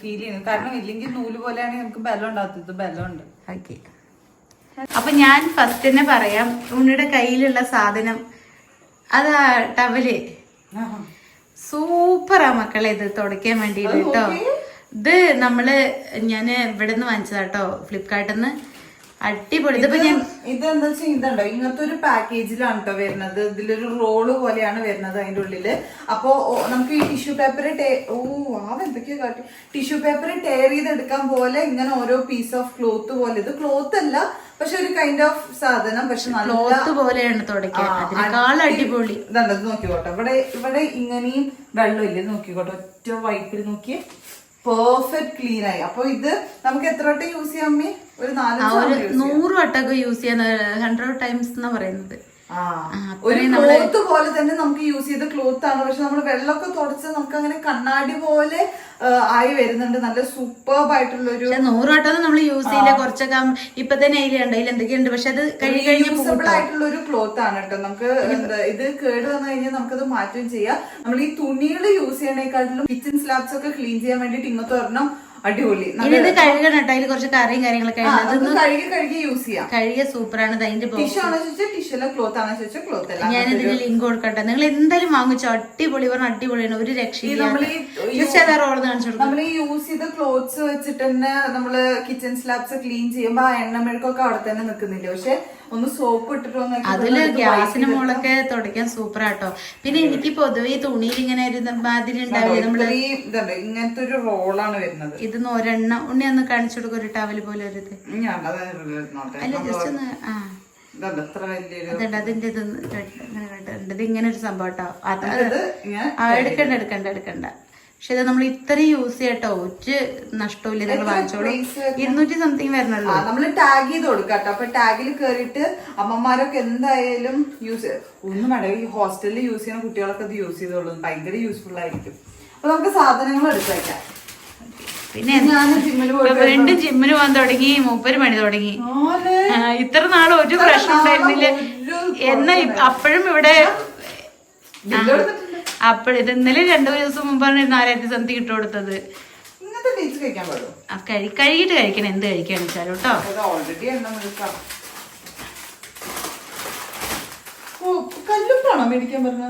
ഫീൽ ചെയ്യുന്നു. കാരണം ഇല്ലെങ്കിൽ നൂൽ പോലെയാണെങ്കിൽ നമുക്ക് ബലം ഉണ്ടാകത്തത് ഉണ്ട് ഓക്കെ. അപ്പൊ ഞാൻ ഫസ്റ്റ് തന്നെ പറയാം. ഉണ്ണിയുടെ കയ്യിലുള്ള സാധനം. അതാ ടവൽ. സൂപ്പറാ മക്കളെ ഇത് തുടക്കാൻ വേണ്ടിയിട്ട് കേട്ടോ. ഇത് നമ്മൾ ഞാൻ ഇവിടെ നിന്ന് വാങ്ങിച്ചതാട്ടോ. ഫ്ലിപ്കാർട്ടിൽ നിന്ന് അടിപൊളി. ഇതിപ്പോ ഞാൻ ഇതെന്താ വെച്ചാൽ ഇതുണ്ടോ? ഇങ്ങനത്തെ ഒരു പാക്കേജിലാണ് കേട്ടോ വരുന്നത്. ഇതിലൊരു റോൾ പോലെയാണ് വരുന്നത് അതിന്റെ ഉള്ളിൽ. അപ്പോ നമുക്ക് ഈ ടിഷ്യൂ പേപ്പർ ഓ ആവ എന്തൊക്കെയാ കാട്ടി. ടിഷ്യൂ പേപ്പർ ടയർ ചെയ്തെടുക്കാൻ പോലെ ഇങ്ങനെ ഓരോ പീസ് ഓഫ് ക്ലോത്ത് പോലെ. ഇത് ക്ലോത്ത് അല്ല പക്ഷെ ഒരു കൈൻഡ് ഓഫ് സാധനം. പക്ഷെ ക്ലോത്ത് പോലെയാണ് അടിപൊളി. ഇതുണ്ട് ഇത് നോക്കിക്കോട്ടെ. ഇവിടെ ഇവിടെ ഇങ്ങനെയും വെള്ളമില്ല? ഇല്ലേ നോക്കിക്കോട്ടെ. ഒറ്റ വൈപ്പിൽ നോക്കി പെർഫെക്റ്റ് ക്ലീൻ ആയി. അപ്പൊ ഇത് നമുക്ക് എത്ര വട്ടം യൂസ് ചെയ്യാം അമ്മി? ഒരു നാല് നൂറ് വട്ടമൊക്കെ യൂസ് ചെയ്യാൻ ഹൺഡ്രഡ് ടൈംസ് എന്നാ പറയുന്നത്. ഒരു ക്ലോത്ത് പോലെ തന്നെ നമുക്ക് യൂസ് ചെയ്ത ക്ലോത്ത് ആണ്. പക്ഷെ നമ്മൾ വെള്ളമൊക്കെ തുടച്ച് നമുക്ക് അങ്ങനെ കണ്ണാടി പോലെ ആയി വരുന്നുണ്ട്. നല്ല സൂപ്പർബ് ആയിട്ടുള്ള ഒരു നൂറ് വട്ടം നമ്മൾ യൂസ് ചെയ്യില്ല. കുറച്ചൊക്കെ ഇപ്പൊ തന്നെ അതിലുണ്ട് അതിൽ എന്തൊക്കെയുണ്ട് പക്ഷെ അത് യൂസബിൾ ആയിട്ടുള്ള ഒരു ക്ലോത്ത് ആണ് കേട്ടോ നമുക്ക് ഇത് കേട് വന്നു കഴിഞ്ഞാൽ നമുക്കത് മാറ്റുകയും ചെയ്യാം. നമ്മൾ ഈ തുണികൾ യൂസ് ചെയ്യണേക്കാട്ടിലും കിച്ചൺ സ്ലാബ്സ് ഒക്കെ ക്ലീൻ ചെയ്യാൻ വേണ്ടിട്ട് ഇങ്ങനത്തെ ഒരെണ്ണം അടിപൊളി. ഇത് കഴുകണം കേട്ടോ. അതിൽ കുറച്ച് കറിയും കാര്യങ്ങളൊക്കെ കഴുകി കഴുകി യൂസ് ചെയ്യാം. കഴുകിയ സൂപ്പറാണ്. ആണ് അതിന്റെ ടിഷ്യൂ ആണോ ചോദിച്ചാൽ ടിഷ്യൂ അല്ല ക്ലോത്ത് ആണോ ചോദിച്ചാൽ ക്ലോത്ത് അല്ല. ഞാൻ ഇതിന്റെ ലിങ്ക് കൊടുക്കട്ടെ. നിങ്ങൾ എന്തായാലും വാങ്ങിച്ചോ. അടിപൊളി. പറഞ്ഞ അടിപൊളിയാണ്. ഒരു രക്ഷയില്ല. നമ്മൾ ഈ യൂസ് ചെയ്ത ക്ലോത്ത്സ് വെച്ചിട്ട് തന്നെ നമ്മൾ കിച്ചൺ സ്ലാബ്സ് ക്ലീൻ ചെയ്യുമ്പോ ആ എണ്ണമെഴുക്കൊക്കെ അവിടെ തന്നെ നിൽക്കുന്നില്ല? പക്ഷെ ഒന്ന് സോപ്പ് ഇട്ടിട്ടോ അതിൽ ഗ്യാസിന് മുകളൊക്കെ തുടയ്ക്കാൻ സൂപ്പർ ആട്ടോ. പിന്നെ എനിക്ക് പൊതുവെ ഈ തുണിയിൽ ഇങ്ങനെ ഒരു മാതിരി ഉണ്ടാവില്ല? നമ്മൾ ഇങ്ങനത്തെ ഒരു റോളാണ് വരുന്നത്. ഇതൊന്ന് ഒരെണ്ണം. ഉണ്ണി ഒന്ന് കാണിച്ചു കൊടുക്കും ഒരു ടവൽ പോലെ ഒരു ഇത്. അല്ല ജസ്റ്റ് ഒന്ന് ആ. അതുണ്ട് അതിന്റെ ഇത് കണ്ടുണ്ട് ഇത് ഇങ്ങനെ ഒരു സംഭവം കേട്ടോ അത് എടുക്കണ്ട എടുക്കണ്ട എടുക്കണ്ട. പക്ഷെ ഇത് നമ്മൾ ഇത്രയും യൂസ് ചെയ്യട്ടോ. ഒരു നഷ്ടമില്ല നിങ്ങൾ വാങ്ങിച്ചോളൂ. ഇരുന്നൂറ്റി സംതിങ് വരണല്ലോ നമ്മൾ ടാഗ് ചെയ്ത് കൊടുക്കാട്ടോ അപ്പൊ ടാഗിൽ കയറിയിട്ട് അമ്മമാരൊക്കെ എന്തായാലും യൂസ് ഒന്നും വേണ്ട. ഈ ഹോസ്റ്റലിൽ യൂസ് ചെയ്യുന്ന കുട്ടികളൊക്കെ ഇത് യൂസ് ചെയ്തോളൂ. ഭയങ്കര യൂസ്ഫുൾ ആയിരിക്കും. അപ്പൊ നമുക്ക് സാധനങ്ങൾ എടുത്തേക്കാം പിന്നെ വീണ്ടും ജിമ്മിന് പോകാൻ തുടങ്ങി മൂപ്പര് മണി തുടങ്ങി. ഇത്ര നാൾ ഒരു പ്രശ്നം ഉണ്ടായിരുന്നില്ല. എന്നാ അപ്പോഴും ഇവിടെ അപ്പോഴും ഇത് ഇന്നലെ രണ്ടു ദിവസം മുമ്പാണ് നാലായിരത്തി സംതിങ് കിട്ടു കൊടുത്തത്. കഴുകിട്ട് കഴിക്കണം. എന്ത് കഴിക്കാന്ന് വെച്ചാലും കേട്ടോ കല്ലുപ്പാണോ മേടിക്കാൻ പറഞ്ഞ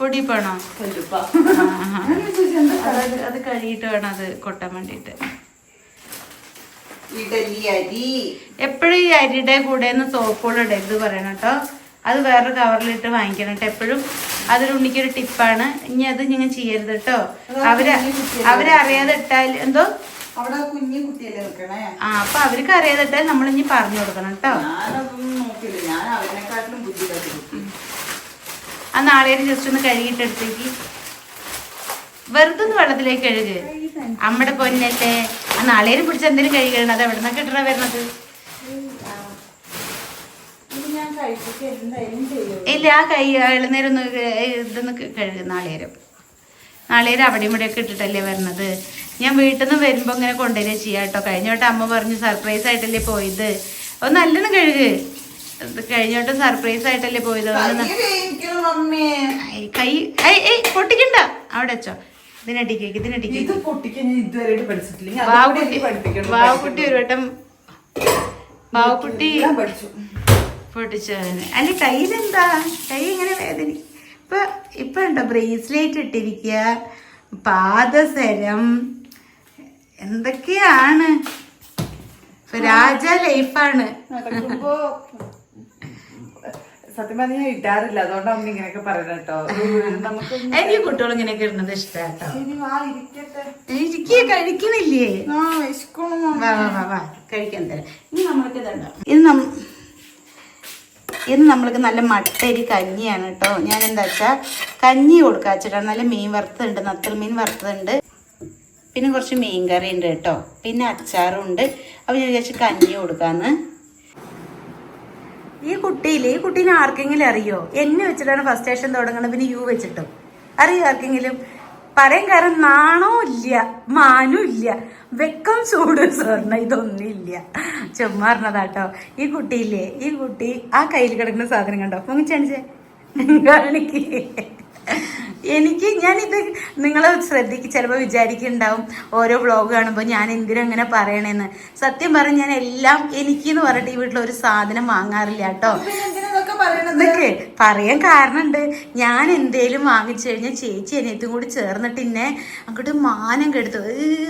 ആ പൊടി പോണോ കല്ലുപ്പ. അത് കഴിയിട്ട് കഴുകിയിട്ട് വേണം അത് കൊട്ടാൻ വേണ്ടിയിട്ട്. എപ്പോഴും ഈ അരിയുടെ കൂടെ സോപ്പുകൾ ഇടരുത് പറയണം കേട്ടോ. അത് വേറൊരു കവറിലിട്ട് വാങ്ങിക്കണം കേട്ടോ എപ്പോഴും. അതൊരു ഉണ്ണിക്കൊരു ടിപ്പാണ് ഇനി അത് നിങ്ങൾ ചെയ്യരുത് കേട്ടോ. അവർ അവരറിയാതെ ഇട്ടാൽ എന്തോ? അവിടെ കുഞ്ഞു കുട്ടിയല്ലേ ആ അപ്പൊ അവർക്ക് അറിയാതെ ഇട്ടാൽ നമ്മൾ ഇനി പറഞ്ഞു കൊടുക്കണം കേട്ടോ. ഞാൻ നോക്കില്ല ഞാൻ അവരെക്കാട്ടിലും ബുദ്ധിമുട്ടി ആ നാളേര് ജസ്റ്റ് ഒന്ന് കഴുകിയിട്ടെടുത്തേക്ക് വെറുതെ ഒന്ന് വെള്ളത്തിലേക്ക് കഴുക്. അമ്മയുടെ പൊന്നല്ലേ ആ നാളേര് പിടിച്ച് എന്തെങ്കിലും കഴുകണം അത് എവിടെ നിന്നൊക്കെ ഇട്ടാ വരണത്? ഇല്ല ആ കൈ ഇളനേരം ഒന്ന് ഇതൊന്ന് കഴുകും നാളേരം നാളേരം അവിടെയും ഇവിടെയൊക്കെ ഇട്ടിട്ടല്ലേ വരണത്. ഞാൻ വീട്ടിൽ നിന്ന് വരുമ്പോൾ ഇങ്ങനെ കൊണ്ടുവരിക ചെയ്യാം കേട്ടോ. കഴിഞ്ഞ വട്ടം അമ്മ പറഞ്ഞു സർപ്രൈസ് ആയിട്ടല്ലേ പോയത്? ഒന്ന് നല്ലോണം കഴുക്. ഇത് കഴിഞ്ഞ വട്ടം സർപ്രൈസ് ആയിട്ടല്ലേ പോയത്? കൈ ഏയ് പൊട്ടിക്കണ്ട. അവിടെ വെച്ചോ. ഇതിനടിക്കേക്ക് ഇതിനടിക്കേക്ക് വാവുകുട്ടി ഒരു വട്ടം വാവക്കുട്ടി പഠിച്ചു. പൊട്ടിച്ചതിന് അല്ല കയ്യിലെന്താ കൈ ഇങ്ങനെ വേദന ഇപ്പൊ ഇപ്പൊ ഉണ്ടോ? ബ്രേസ്ലെറ്റ് ഇട്ടിരിക്കുക പാദസരം എന്തൊക്കെയാണ്? രാജ ലൈഫാണ് സത്യം പറഞ്ഞാൽ ഞാൻ ഇടാറില്ല. അതുകൊണ്ടാണ് അമ്മ ഇങ്ങനെയൊക്കെ പറയുന്നത് കേട്ടോ. നമുക്ക് എനിക്ക് കുട്ടികൾ ഇങ്ങനെയൊക്കെ ഇടുന്നത് ഇഷ്ടാട്ടോ. ഇനി വാ ഇരിക്കട്ടെ. എനിക്ക് കഴിക്കണില്ലേ? ആ വിശക്കണം വാ വാ വാ വാ കഴിക്കാൻ തരാം. ഇനി നമ്മൾക്ക് ഇതുണ്ടോ ഇത് നം ഇന്ന് നമ്മൾക്ക് നല്ല മട്ടരി കഞ്ഞിയാണ് കേട്ടോ. ഞാൻ എന്താ വെച്ചാൽ കഞ്ഞി കൊടുക്കുക വെച്ചിട്ടാണ്. നല്ല മീൻ വറുത്തുണ്ട് നത്തൽ മീൻ വറുത്തുണ്ട്. പിന്നെ കുറച്ച് മീൻ കറി ഉണ്ട് കേട്ടോ. പിന്നെ അച്ചാറും ഉണ്ട് അപ്പോൾ ഞാൻ വിചാരിച്ചു കഞ്ഞി കൊടുക്കാന്ന്. ഈ കുട്ടിയില്ലേ ഈ കുട്ടീനെ ആർക്കെങ്കിലും അറിയോ? എന്നെ വെച്ചിട്ടാണ് ഫസ്റ്റ് സ്റ്റേഷൻ തുടങ്ങുന്നത് പിന്നെ യു വെച്ചിട്ടും. അറിയോ ആർക്കെങ്കിലും? പറയാൻ കാരണം നാണോ ഇല്ല മാനും ഇല്ല വെക്കം ചൂട് സ്വർണ ഇതൊന്നും ഇല്ല. ചുമ്മാ പറഞ്ഞതാട്ടോ. ഈ കുട്ടിയില്ലേ ഈ കുട്ടി ആ കയ്യിൽ കിടക്കുന്ന സാധനം കണ്ടോ? പൊങ്ങിച്ചാണിച്ചേ. കാണിക്ക്. എനിക്ക് ഞാനിത് നിങ്ങൾ ശ്രദ്ധിക്ക് ചിലപ്പോൾ വിചാരിക്കുന്നുണ്ടാവും ഓരോ വ്ളോഗ് കാണുമ്പോൾ ഞാൻ എന്തിനും അങ്ങനെ പറയണേന്ന്. സത്യം പറഞ്ഞ് ഞാൻ എല്ലാം എനിക്ക് എന്ന് പറഞ്ഞിട്ട് ഈ വീട്ടിൽ ഒരു സാധനം വാങ്ങാറില്ല കേട്ടോ. ഇതൊക്കെ പറയാൻ കാരണമുണ്ട് ഞാൻ എന്തേലും വാങ്ങിച്ചു കഴിഞ്ഞാൽ ചേച്ചി അനിയത്തും കൂടി ചേർന്നിട്ട് എന്നെ അങ്ങോട്ട് മാനം കെടുത്തു.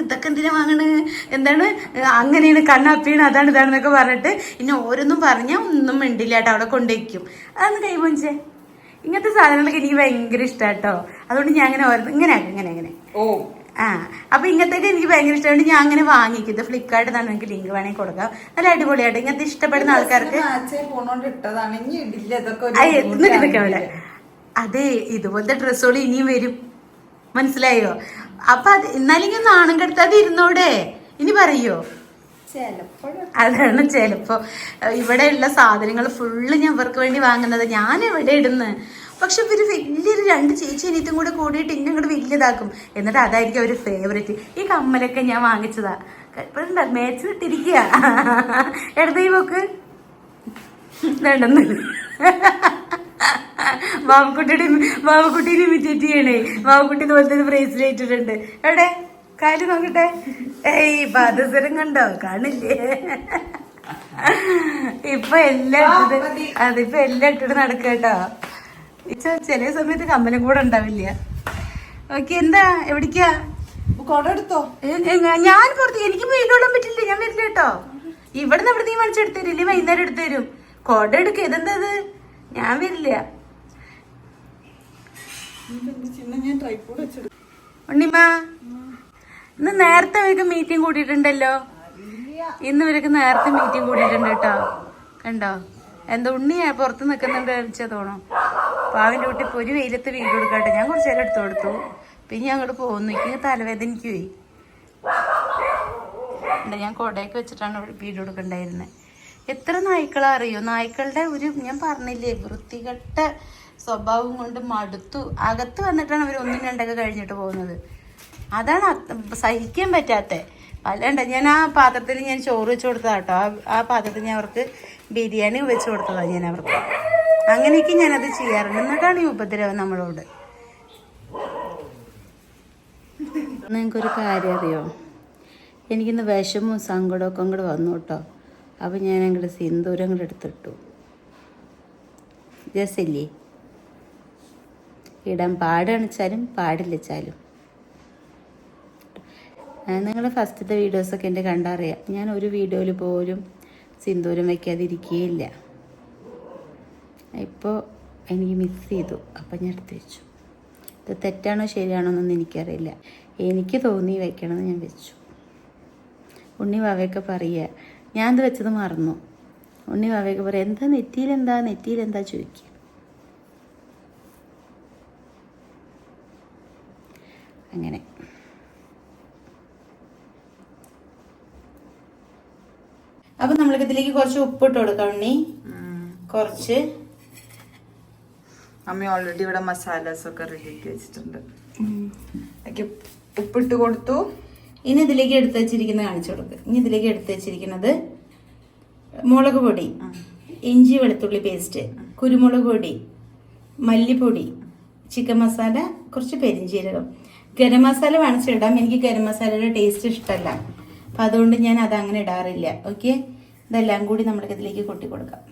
ഇതൊക്കെ എന്തിനാ വാങ്ങണ്? എന്താണ്? അങ്ങനെയാണ് കണ്ണപ്പീണ് അതാണ് ഇതാണെന്നൊക്കെ പറഞ്ഞിട്ട് ഇന്നെ ഓരോന്നും പറഞ്ഞാൽ ഒന്നും മിണ്ടില്ല കേട്ടോ അവിടെ കൊണ്ടുവയ്ക്കും അതൊന്ന് കൈ കൈമൊഞ്ചേ ഇങ്ങനത്തെ സാധനങ്ങളൊക്കെ എനിക്ക് ഭയങ്കര ഇഷ്ടാട്ടോ അതുകൊണ്ട് ഞാൻ അങ്ങനെ ഓരോ ഇങ്ങനെ ഇങ്ങനെ ഇങ്ങനെ. ഓ. ആ. അപ്പൊ ഇങ്ങനത്തെയൊക്കെ എനിക്ക് ഭയങ്കര ഇഷ്ടമാണ് ഞാൻ അങ്ങനെ വാങ്ങിക്കും. ഇത് ഫ്ലിപ്കാർട്ടിൽ നിന്നാണ് എനിക്ക് ലിങ്ക് വേണമെങ്കിൽ കൊടുക്കാം. നല്ല അടിപൊളിയായിട്ട് ഇങ്ങനത്തെ ഇഷ്ടപ്പെടുന്ന ആൾക്കാർക്ക്. അവിടെ. അതെ ഇതുപോലത്തെ ഡ്രസ്സുകൾ ഇനിയും വരും. മനസ്സിലായോ? അപ്പൊ അത് എന്നാലിങ്ങനെ നാണം കെടുത്താതെ ഇരുന്നോടെ. ഇനി പറയോ? അതാണ് ചിലപ്പോ. ഇവിടെയുള്ള സാധനങ്ങൾ ഫുള്ള് ഞാൻ ഇവർക്ക് വേണ്ടി വാങ്ങുന്നത്. ഞാൻ എവിടെ ഇടുന്നു. പക്ഷെ ഇവർ വലിയൊരു രണ്ട് ചേച്ചി അനിയത്തും കൂടെ കൂടിയിട്ട് ഇന്നെ ഇങ്ങോട്ട് വലിയതാക്കും. എന്നിട്ട് അതായിരിക്കും അവർ ഫേവറേറ്റ് ഈ കമ്മലൊക്കെ ഞാൻ വാങ്ങിച്ചതാ. ഇപ്പഴുണ്ട മേച്ച് ഇട്ടിരിക്കുക എടുത്തേ പോക്ക് വേണ്ടെന്ന് ബാബുക്കുട്ടിയുടെ ബാബുക്കുട്ടീനെ ഇമിറ്റേറ്റ് ചെയ്യണേ. ബാബുക്കുട്ടി പോലത്തെ ബ്രേസ്ലെറ്റ് ഇട്ടിട്ടുണ്ട്. എവിടെ? കാൽ നോക്കട്ടെ? ഏയ് പാദസരം കണ്ടോ? കാണില്ലേ? ഇപ്പൊ എല്ലാം ഇട്ടിട്ട് അതിപ്പോ എല്ലാം ഇട്ടിട്ട് നടക്കുക കേട്ടോ. ചെല സമയത്ത് കമ്മലും കൂടെ ഉണ്ടാവില്ല. ഓക്കെ എന്താ? എവിടേക്കാ? കൊടെടുത്തോ ഞാൻ പുറത്ത് എനിക്ക് വെയിലോടാൻ പറ്റില്ല ഞാൻ വരില്ല കേട്ടോ. ഇവിടുന്ന് എവിടെ നീ മണിച്ചെടുത്ത് തരും? ഇല്ലേ വൈകുന്നേരം എടുത്തു തരും? കൊട എടുക്ക ഇതെന്താ ഇത്? ഞാൻ വരില്ല. ചിന്ന ഇന്ന് നേരത്തെ ഇവർക്ക് മീറ്റിംഗ് കൂടിയിട്ടുണ്ടല്ലോ. ഇന്ന് ഇവർക്ക് നേരത്തെ മീറ്റിംഗ് കൂടിയിട്ടുണ്ട് കേട്ടോ. കണ്ടോ? എന്താ ഉണ്ണിയാ പുറത്ത് നിൽക്കുന്നുണ്ട് വെച്ചാൽ തോന്നും പാവിന്റെ കുട്ടി പൊരി വെയിലത്ത് വീട് കൊടുക്കട്ടെ. ഞാൻ കുറച്ച് നേരം എടുത്തു കൊടുത്തു. പിന്നെ ഞാൻ അങ്ങോട്ട് പോകുന്നു. എനിക്ക് തലവേദനയ്ക്ക് പോയി ഞാൻ കൊടയൊക്കെ വെച്ചിട്ടാണ് വീട് കൊടുക്കണ്ടായിരുന്നത് എത്ര നായ്ക്കളാ അറിയോ? നായ്ക്കളുടെ ഒരു ഞാൻ പറഞ്ഞില്ലേ വൃത്തികെട്ട സ്വഭാവം കൊണ്ട് മടുത്തു. അകത്ത് വന്നിട്ടാണ് അവർ ഒന്നും രണ്ടൊക്കെ കഴിഞ്ഞിട്ട് പോകുന്നത്. അതാണ് അത് സഹിക്കാൻ പറ്റാത്ത. അല്ലാണ്ട് ഞാൻ ആ പാത്രത്തിൽ ഞാൻ ചോറ് വെച്ച് കൊടുത്തതാ കേട്ടോ ആ പാത്രത്തിൽ ഞാൻ അവർക്ക് ബിരിയാണി വെച്ച് കൊടുത്തതാണ് ഞാൻ അവർക്ക്. അങ്ങനെയൊക്കെ ഞാനത് ചെയ്യാറുണ്ട്. എന്നിട്ടാണ് ഈ ഉപദ്രവം നമ്മളോട്? നിങ്ങൾക്കൊരു കാര്യം അറിയോ? എനിക്കിന്ന് വിഷമവും സങ്കടമൊക്കെ അങ്ങോട്ട് വന്നു കേട്ടോ അപ്പം ഞാൻ അങ്ങോട്ട് സിന്ദൂരം അങ്ങോട്ട് എടുത്തിട്ടു. രസമില്ലേ? ഇടാൻ പാടാണിച്ചാലും പാടില്ലച്ചാലും. നിങ്ങൾ ഫസ്റ്റത്തെ വീഡിയോസൊക്കെ എന്റെ കണ്ടറിയാം. ഞാൻ ഒരു വീഡിയോയിൽ പോലും സിന്ദൂരം വയ്ക്കാതിരിക്കുകയില്ല ഇപ്പോൾ എനിക്ക് മിസ് ചെയ്തു. അപ്പം ഞാൻ എടുത്ത് വെച്ചു. ഇത് തെറ്റാണോ ശരിയാണോ എന്നൊന്നും എനിക്കറിയില്ല. എനിക്ക് തോന്നി വയ്ക്കണമെന്ന് ഞാൻ വെച്ചു. ഉണ്ണി വാവയൊക്കെ പറയുക. ഞാൻ ഇത് വെച്ചത് മറന്നു. ഉണ്ണി വാവയൊക്കെ പറയുക എന്താ നെറ്റിയിലെന്താ നെറ്റിയിലെന്താ ചോദിക്കുക. അങ്ങനെ അപ്പൊ നമ്മൾക്ക് ഇതിലേക്ക് കുറച്ച് ഉപ്പിട്ട് കൊടുക്കാം ഉണ്ണി. കുറച്ച്. അമ്മ ഓൾറെഡി ഇവിടെ മസാലാസ് ഒക്കെ റെഡിയാക്കി വെച്ചിട്ടുണ്ട്. ഉപ്പിട്ട് കൊടുത്തു. ഇനി ഇതിലേക്ക് എടുത്തു വെച്ചിരിക്കുന്നത് കാണിച്ചു കൊടുക്കുക ഇനി ഇതിലേക്ക് എടുത്തു വെച്ചിരിക്കുന്നത് മുളക് പൊടി ഇഞ്ചി വെളുത്തുള്ളി പേസ്റ്റ് കുരുമുളക് പൊടി മല്ലിപ്പൊടി ചിക്കൻ മസാല കുറച്ച് പെരിഞ്ചീരകം. ഗരം മസാല വേണിച്ചിടാം എനിക്ക് ഗരം മസാലയുടെ ടേസ്റ്റ് ഇഷ്ടമല്ല അപ്പം അതുകൊണ്ട് ഞാൻ അത് അങ്ങനെ ഇടാറില്ല. ഓക്കെ ഇതെല്ലാം കൂടി നമ്മൾക്ക് ഇതിലേക്ക് കൊട്ടി കൊടുക്കാം.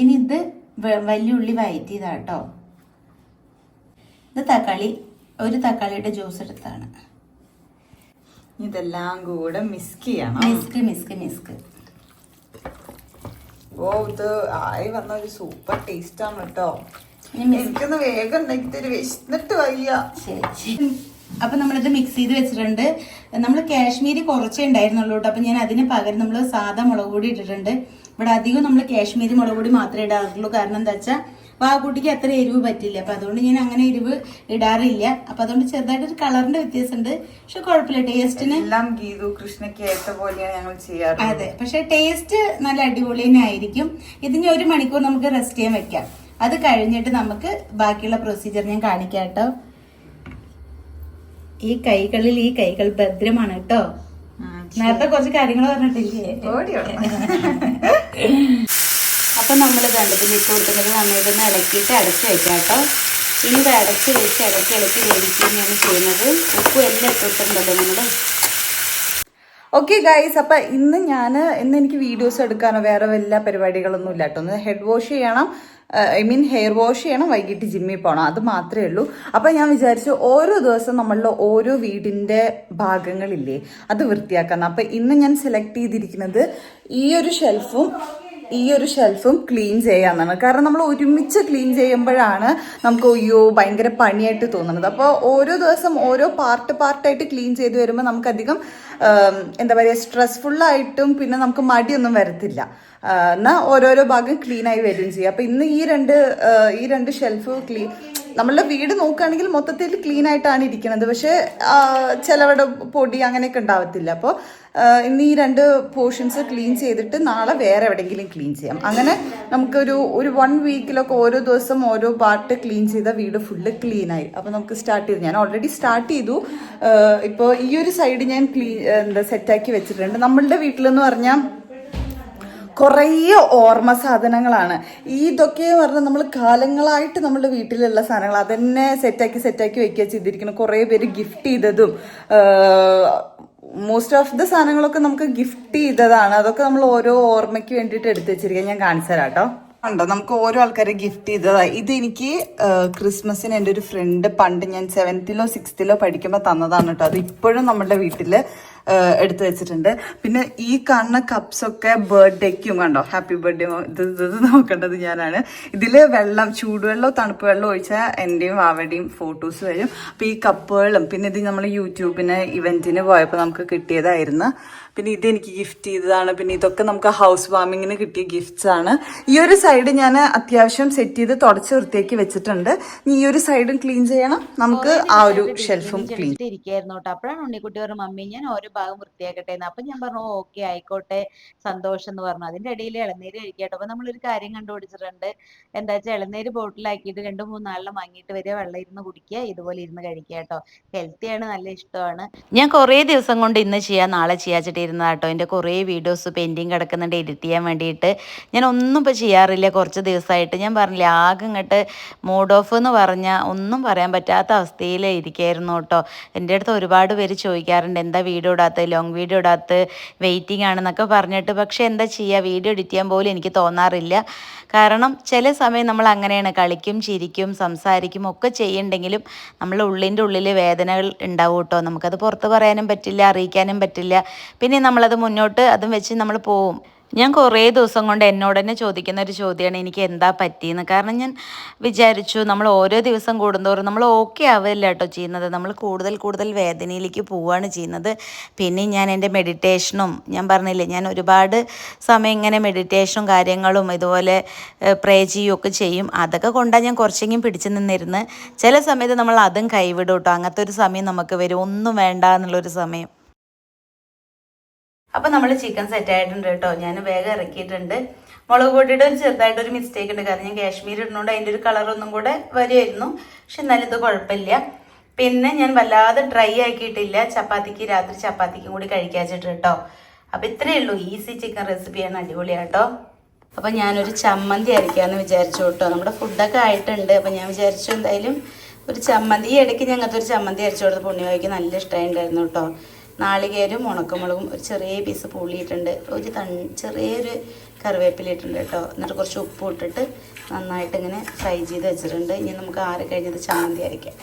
ഇനി ഇത് വലിയുള്ളി വലിയ ഉള്ളി വയറ്റിയതാട്ടോ ഇത് തക്കാളി ഒരു തക്കാളിയുടെ ജ്യൂസ് എടുത്താണ്. ഇതെല്ലാം കൂടെ മിസ്ക് ചെയ്യണം. മിസ്ക് മിസ്ക് മിസ്ക്. ഓ ഇത് ആയി വന്ന ഒരു സൂപ്പർ ടേസ്റ്റ് ആണ് കേട്ടോ. എനിക്കൊന്ന് വേഗം ഉണ്ടാക്കി തരും വിശന്നിട്ട് വയ്യ. ശരി. അപ്പൊ നമ്മളിത് മിക്സ് ചെയ്ത് വെച്ചിട്ടുണ്ട്. നമ്മൾ കാശ്മീരി കുറച്ചേ ഉണ്ടായിരുന്നുള്ളൂ കേട്ടോ. അപ്പൊ ഞാൻ അതിന് പകരം നമ്മൾ സാധാ മുളക് പൊടി ഇട്ടിട്ടുണ്ട്. ഇവിടെ അധികം നമ്മൾ കാശ്മീരി മുളക് പൊടി മാത്രമേ ഇടാറുള്ളൂ. കാരണം എന്താ വെച്ചാൽ വാക്കുട്ടിക്ക് അത്ര എരിവ് പറ്റില്ല. അപ്പൊ അതുകൊണ്ട് ഞാൻ അങ്ങനെ എരിവ് ഇടാറില്ല. അപ്പൊ അതുകൊണ്ട് ചെറുതായിട്ട് ഒരു കളറിന്റെ വ്യത്യാസമുണ്ട്. പക്ഷെ കുഴപ്പമില്ല. ടേസ്റ്റിന് എല്ലാം ഗീതു കൃഷ്ണയ്ക്ക് ഏറ്റ പോലെയാണ് ഞങ്ങൾ ചെയ്യാറ് അതെ. പക്ഷെ ടേസ്റ്റ് നല്ല അടിപൊളി തന്നെ ആയിരിക്കും. ഇതിന് ഒരു മണിക്കൂർ നമുക്ക് റെസ്റ്റ് ചെയ്യാൻ വെക്കാം. അത് കഴിഞ്ഞിട്ട് നമുക്ക് ബാക്കിയുള്ള പ്രൊസീജിയർ ഞാൻ കാണിക്കാം കേട്ടോ. ഈ കൈകളിൽ ഈ കൈകൾ ഭദ്രമാണ് കേട്ടോ. നേരത്തെ കുറച്ച് കാര്യങ്ങൾ പറഞ്ഞിട്ടില്ലേ. [laughs] അപ്പൊ നമ്മൾ കണ്ടതിൽ ഇട്ട് കൊടുക്കുന്നത് നന്നായിട്ട് ഒന്ന് ഇളക്കിയിട്ട് അടച്ച് വെക്കാം കേട്ടോ. ഇനി ഇത് അടച്ച് വെച്ച് ഇടയ്ക്ക് ഇളക്കി വേവിക്കുകയാണ് ചെയ്യുന്നത്. ഉപ്പും എല്ലാം ഇട്ടിട്ടുണ്ടല്ലോ നമ്മുടെ ഓക്കെ ഗൈസ് അപ്പം ഇന്ന് ഞാൻ ഇന്ന് എനിക്ക് വീഡിയോസ് എടുക്കാനോ വേറെ വല്ല പരിപാടികളൊന്നും ഇല്ല കേട്ടോ. ഒന്ന് ഹെഡ് വാഷ് ചെയ്യണം. ഐ മീൻ ഹെയർ വാഷ് ചെയ്യണം. വൈകിട്ട് ജിമ്മിൽ പോകണം അത് മാത്രമേ ഉള്ളൂ. അപ്പം ഞാൻ വിചാരിച്ചു ഓരോ ദിവസം നമ്മളുടെ ഓരോ വീടിന്റെ ഭാഗങ്ങളില്ലേ അത് വൃത്തിയാക്കണം അപ്പം ഇന്ന് ഞാൻ സെലക്ട് ചെയ്തിരിക്കുന്നത് ഈ ഒരു ഷെൽഫും ഈ ഒരു ഷെൽഫും ക്ലീൻ ചെയ്യാന്നാണ്. കാരണം നമ്മൾ ഒരുമിച്ച് ക്ലീൻ ചെയ്യുമ്പോഴാണ് നമുക്ക് അയ്യോ ഭയങ്കര പണിയായിട്ട് തോന്നുന്നത്. അപ്പോൾ ഓരോ ദിവസം ഓരോ പാർട്ട് പാർട്ടായിട്ട് ക്ലീൻ ചെയ്ത് വരുമ്പോൾ നമുക്കധികം എന്താ പറയുക സ്ട്രെസ്ഫുള്ളായിട്ടും പിന്നെ നമുക്ക് മടിയൊന്നും വരത്തില്ല. എന്നാൽ ഓരോരോ ഭാഗം ക്ലീനായി വരികയും ചെയ്യും. അപ്പോൾ ഇന്ന് ഈ രണ്ട് ഈ രണ്ട് ഷെൽഫ് ക്ലീൻ നമ്മളുടെ വീട് നോക്കുകയാണെങ്കിൽ മൊത്തത്തിൽ ക്ലീൻ ആയിട്ടാണ് ഇരിക്കുന്നത്. പക്ഷേ ചിലവിടെ പൊടി അങ്ങനെയൊക്കെ ഉണ്ടാവത്തില്ല. അപ്പോൾ ഇന്ന് ഈ രണ്ട് പോർഷൻസ് ക്ലീൻ ചെയ്തിട്ട് നാളെ വേറെ എവിടെയെങ്കിലും ക്ലീൻ ചെയ്യാം. അങ്ങനെ നമുക്കൊരു ഒരു വൺ വീക്കിലൊക്കെ ഓരോ ദിവസം ഓരോ പാർട്ട് ക്ലീൻ ചെയ്ത വീട് ഫുള്ള് ക്ലീൻ ആയി. അപ്പോൾ നമുക്ക് സ്റ്റാർട്ട് ചെയ്തു. ഞാൻ ഓൾറെഡി സ്റ്റാർട്ട് ചെയ്തു. ഇപ്പോൾ ഈ ഒരു സൈഡ് ഞാൻ ക്ലീൻ എന്താ സെറ്റാക്കി വെച്ചിട്ടുണ്ട്. നമ്മളുടെ വീട്ടിലെന്ന് പറഞ്ഞാൽ കുറേ ഓർമ്മ സാധനങ്ങളാണ്. ഇതൊക്കെ പറഞ്ഞാൽ നമ്മൾ കാലങ്ങളായിട്ട് നമ്മുടെ വീട്ടിലുള്ള സാധനങ്ങൾ അതന്നെ സെറ്റാക്കി സെറ്റാക്കി വെക്കുക ചെയ്തിരിക്കണം കുറേ പേര് ഗിഫ്റ്റ് ചെയ്തതും മോസ്റ്റ് ഓഫ് ദ സാധനങ്ങളൊക്കെ നമുക്ക് ഗിഫ്റ്റ് ചെയ്തതാണ്. അതൊക്കെ നമ്മൾ ഓരോ ഓർമ്മയ്ക്ക് വേണ്ടിയിട്ട് എടുത്തു വെച്ചിരിക്കുക ഞാൻ കാണിച്ചു തരാം കേട്ടോ. ഉണ്ടോ നമുക്ക് ഓരോ ആൾക്കാരെ ഗിഫ്റ്റ് ചെയ്തതാ ഇത് എനിക്ക് ക്രിസ്മസിന് എന്റെ ഒരു ഫ്രണ്ട് പണ്ട് ഞാൻ സെവൻത്തിലോ സിക്സ്ത്തിലോ പഠിക്കുമ്പോൾ തന്നതാണ് കേട്ടോ. അത് ഇപ്പോഴും നമ്മുടെ വീട്ടിൽ എടുത്തു വെച്ചിട്ടുണ്ട്. പിന്നെ ഈ കാണുന്ന കപ്സൊക്കെ ബർത്ത്ഡേക്കും കണ്ടോ? ഹാപ്പി ബർത്ത്ഡേ ഇത് ഇത് നോക്കേണ്ടത് ഞാനാണ്. ഇതിൽ വെള്ളം ചൂടുവെള്ളമോ തണുപ്പ് വെള്ളോ ഒഴിച്ചാൽ എന്റെയും ആവടെയും ഫോട്ടോസ് വരും. അപ്പോൾ ഈ കപ്പുകളും പിന്നെ ഇത് നമ്മൾ യൂട്യൂബിന് ഇവന്റിന് പോയപ്പോൾ നമുക്ക് കിട്ടിയതായിരുന്നു. പിന്നെ ഇത് എനിക്ക് ഗിഫ്റ്റ് ചെയ്തതാണ്. പിന്നെ ഇതൊക്കെ നമുക്ക് ഹൗസ് വാമിങ്ങിന് കിട്ടിയ ഗിഫ്റ്റ്സ് ആണ്. ഈ ഒരു സൈഡ് ഞാൻ അത്യാവശ്യം സെറ്റ് ചെയ്ത് തുടച്ച് വൃത്തിയാക്കി വെച്ചിട്ടുണ്ട്. ഈ ഒരു സൈഡും ക്ലീൻ ചെയ്യണം. നമുക്ക് ആ ഒരു ഷെൽഫും ക്ലീൻ ഇരിക്കായിരുന്നു കേട്ടോ. അപ്പോഴാണ് ഉണ്ണിക്കുട്ടി പറഞ്ഞു മമ്മി ഞാൻ ഓരോ ഭാഗം വൃത്തിയാക്കട്ടെ എന്ന് അപ്പൊ ഞാൻ പറഞ്ഞു ഓക്കെ ആയിക്കോട്ടെ സന്തോഷം എന്ന് പറഞ്ഞു. അതിന്റെ ഇടയിൽ ഇളനീര് കഴിക്കട്ടോ. അപ്പൊ നമ്മളൊരു കാര്യം കണ്ടുപിടിച്ചിട്ടുണ്ട്. എന്താ വെച്ചാൽ ഇളനീര് ബോട്ടിലാക്കിയിട്ട് രണ്ടു മൂന്നാളിലും വാങ്ങിയിട്ട് വരെ വെള്ളം ഇരുന്ന് കുടിക്കുക ഇതുപോലെ ഇരുന്ന് കഴിക്കുക കേട്ടോ. ഹെൽത്തിയാണ് നല്ല ഇഷ്ടമാണ്. ഞാൻ കുറേ ദിവസം കൊണ്ട് ഇന്ന് ചെയ്യാം നാളെ ചെയ്യാച്ചിട്ട് ഇരുന്നതാ കേട്ടോ. എന്റെ കുറേ വീഡിയോസ് പെൻഡിങ് കിടക്കുന്നുണ്ട് എഡിറ്റ് ചെയ്യാൻ വേണ്ടിയിട്ട്. ഞാൻ ഒന്നും ഇപ്പോൾ ചെയ്യാറില്ല. കുറച്ച് ദിവസമായിട്ട് ഞാൻ പറഞ്ഞില്ല ആകെ ഇങ്ങോട്ട് മൂഡ് ഓഫ് എന്ന് പറഞ്ഞാൽ ഒന്നും പറയാൻ പറ്റാത്ത അവസ്ഥയിൽ ഇരിക്കുകയായിരുന്നു കേട്ടോ. എന്റെ അടുത്ത് ഒരുപാട് പേര് ചോദിക്കാറുണ്ട് എന്താ വീഡിയോ ഇടാത്ത? ലോങ് വീഡിയോ ഇടാത്ത? വെയിറ്റിംഗ് ആണെന്നൊക്കെ പറഞ്ഞിട്ട്. പക്ഷേ എന്താ ചെയ്യുക വീഡിയോ എഡിറ്റ് ചെയ്യാൻ പോലും എനിക്ക് തോന്നാറില്ല. കാരണം ചില സമയം നമ്മൾ അങ്ങനെയാണ് കളിക്കും ചിരിക്കും സംസാരിക്കും ഒക്കെ ചെയ്യുന്നുണ്ടെങ്കിലും നമ്മളെ ഉള്ളിന്റെ ഉള്ളിൽ വേദനകൾ ഉണ്ടാവും കേട്ടോ. നമുക്കത് പുറത്ത് പറയാനും പറ്റില്ല അറിയിക്കാനും പറ്റില്ല. പിന്നെ നമ്മളത് മുന്നോട്ട് അതും വെച്ച് നമ്മൾ പോവും. ഞാൻ കുറേ ദിവസം കൊണ്ട് എന്നോട് തന്നെ ചോദിക്കുന്ന ഒരു ചോദ്യമാണ് എനിക്ക് എന്താ പറ്റിയെന്ന്? കാരണം ഞാൻ വിചാരിച്ചു നമ്മൾ ഓരോ ദിവസം കൂടുന്തോറും നമ്മൾ ഓക്കെ ആവില്ല കേട്ടോ ചെയ്യുന്നത്. നമ്മൾ കൂടുതൽ കൂടുതൽ വേദനയിലേക്ക് പോവുകയാണ് ചെയ്യുന്നത്. പിന്നെ ഞാൻ എന്റെ മെഡിറ്റേഷനും ഞാൻ പറഞ്ഞില്ലേ ഞാൻ ഒരുപാട് സമയം ഇങ്ങനെ മെഡിറ്റേഷനും കാര്യങ്ങളും ഇതുപോലെ പ്രേ ചെയ്യുകയൊക്കെ ചെയ്യും അതൊക്കെ കൊണ്ടാണ് ഞാൻ കുറച്ചെങ്കിലും പിടിച്ചു നിന്നിരുന്ന്. ചില സമയത്ത് നമ്മൾ അതും കൈവിടും കേട്ടോ അങ്ങനത്തെ ഒരു സമയം നമുക്ക് വരും. ഒന്നും വേണ്ട എന്നുള്ളൊരു സമയം. അപ്പോൾ നമ്മൾ ചിക്കൻ സെറ്റ് ആയിട്ടുണ്ട് കേട്ടോ. ഞാൻ വേഗം ഇറക്കിയിട്ടുണ്ട്. മുളക് പൊടിയുടെ ഒരു ചെറുതായിട്ട് ഒരു മിസ്റ്റേക്ക് ഉണ്ട്. കാരണം ഞാൻ കാശ്മീർ ഇടുന്നതുകൊണ്ട് അതിന്റെ ഒരു കളർ ഒന്നും കൂടെ വരുമായിരുന്നു പക്ഷെ എന്നാലും ഇത് കുഴപ്പമില്ല. പിന്നെ ഞാൻ വല്ലാതെ ഡ്രൈ ആക്കിയിട്ടില്ല. ചപ്പാത്തിക്ക് രാത്രി ചപ്പാത്തിക്കും കൂടി കഴിക്കാച്ചിട്ട് കേട്ടോ. അപ്പോൾ ഇത്രയേ ഉള്ളൂ. ഈസി ചിക്കൻ റെസിപ്പിയാണ് അടിപൊളിയാട്ടോ അപ്പോൾ ഞാനൊരു ചമ്മന്തി അരയ്ക്കാമെന്ന് വിചാരിച്ചു കേട്ടോ. നമ്മുടെ ഫുഡൊക്കെ ആയിട്ടുണ്ട്. അപ്പോൾ ഞാൻ വിചാരിച്ചു എന്തായാലും ഒരു ചമ്മന്തി. ഈ ഇടയ്ക്ക് ഞങ്ങൾക്ക് ഒരു ചമ്മന്തി അരച്ചു കൊടുത്ത് പുണ്യവായിക്ക് നല്ല ഇഷ്ടമായിട്ടുണ്ടായിരുന്നു കേട്ടോ. നാളികേരും ഉണക്കമുളകും ഒരു ചെറിയ പീസ് പുളിയിട്ടുണ്ട്. ഒരു തൺ ചെറിയൊരു കറിവേപ്പിലിട്ടുണ്ട് കേട്ടോ. എന്നിട്ട് കുറച്ച് ഉപ്പ് ഇട്ടിട്ട് നന്നായിട്ട് ഇങ്ങനെ ഫ്രൈ ചെയ്ത് വെച്ചിട്ടുണ്ട്. ഇനി നമുക്ക് ആറ് കഴിഞ്ഞത് ചമ്മന്തി അരയ്ക്കാം.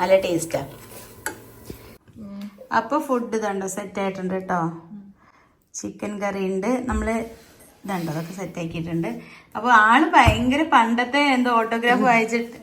നല്ല ടേസ്റ്റാണ് അപ്പോൾ ഫുഡ് ഇതുണ്ടോ? സെറ്റ് ആയിട്ടുണ്ട് കേട്ടോ. ചിക്കൻ കറി ഉണ്ട്. നമ്മൾ ഇതുണ്ടോ? അതൊക്കെ സെറ്റ് ആക്കിയിട്ടുണ്ട്. അപ്പോൾ ആൾ ഭയങ്കര പണ്ടത്തെ എന്തോ ഓട്ടോഗ്രാഫ് വായിച്ചിട്ട്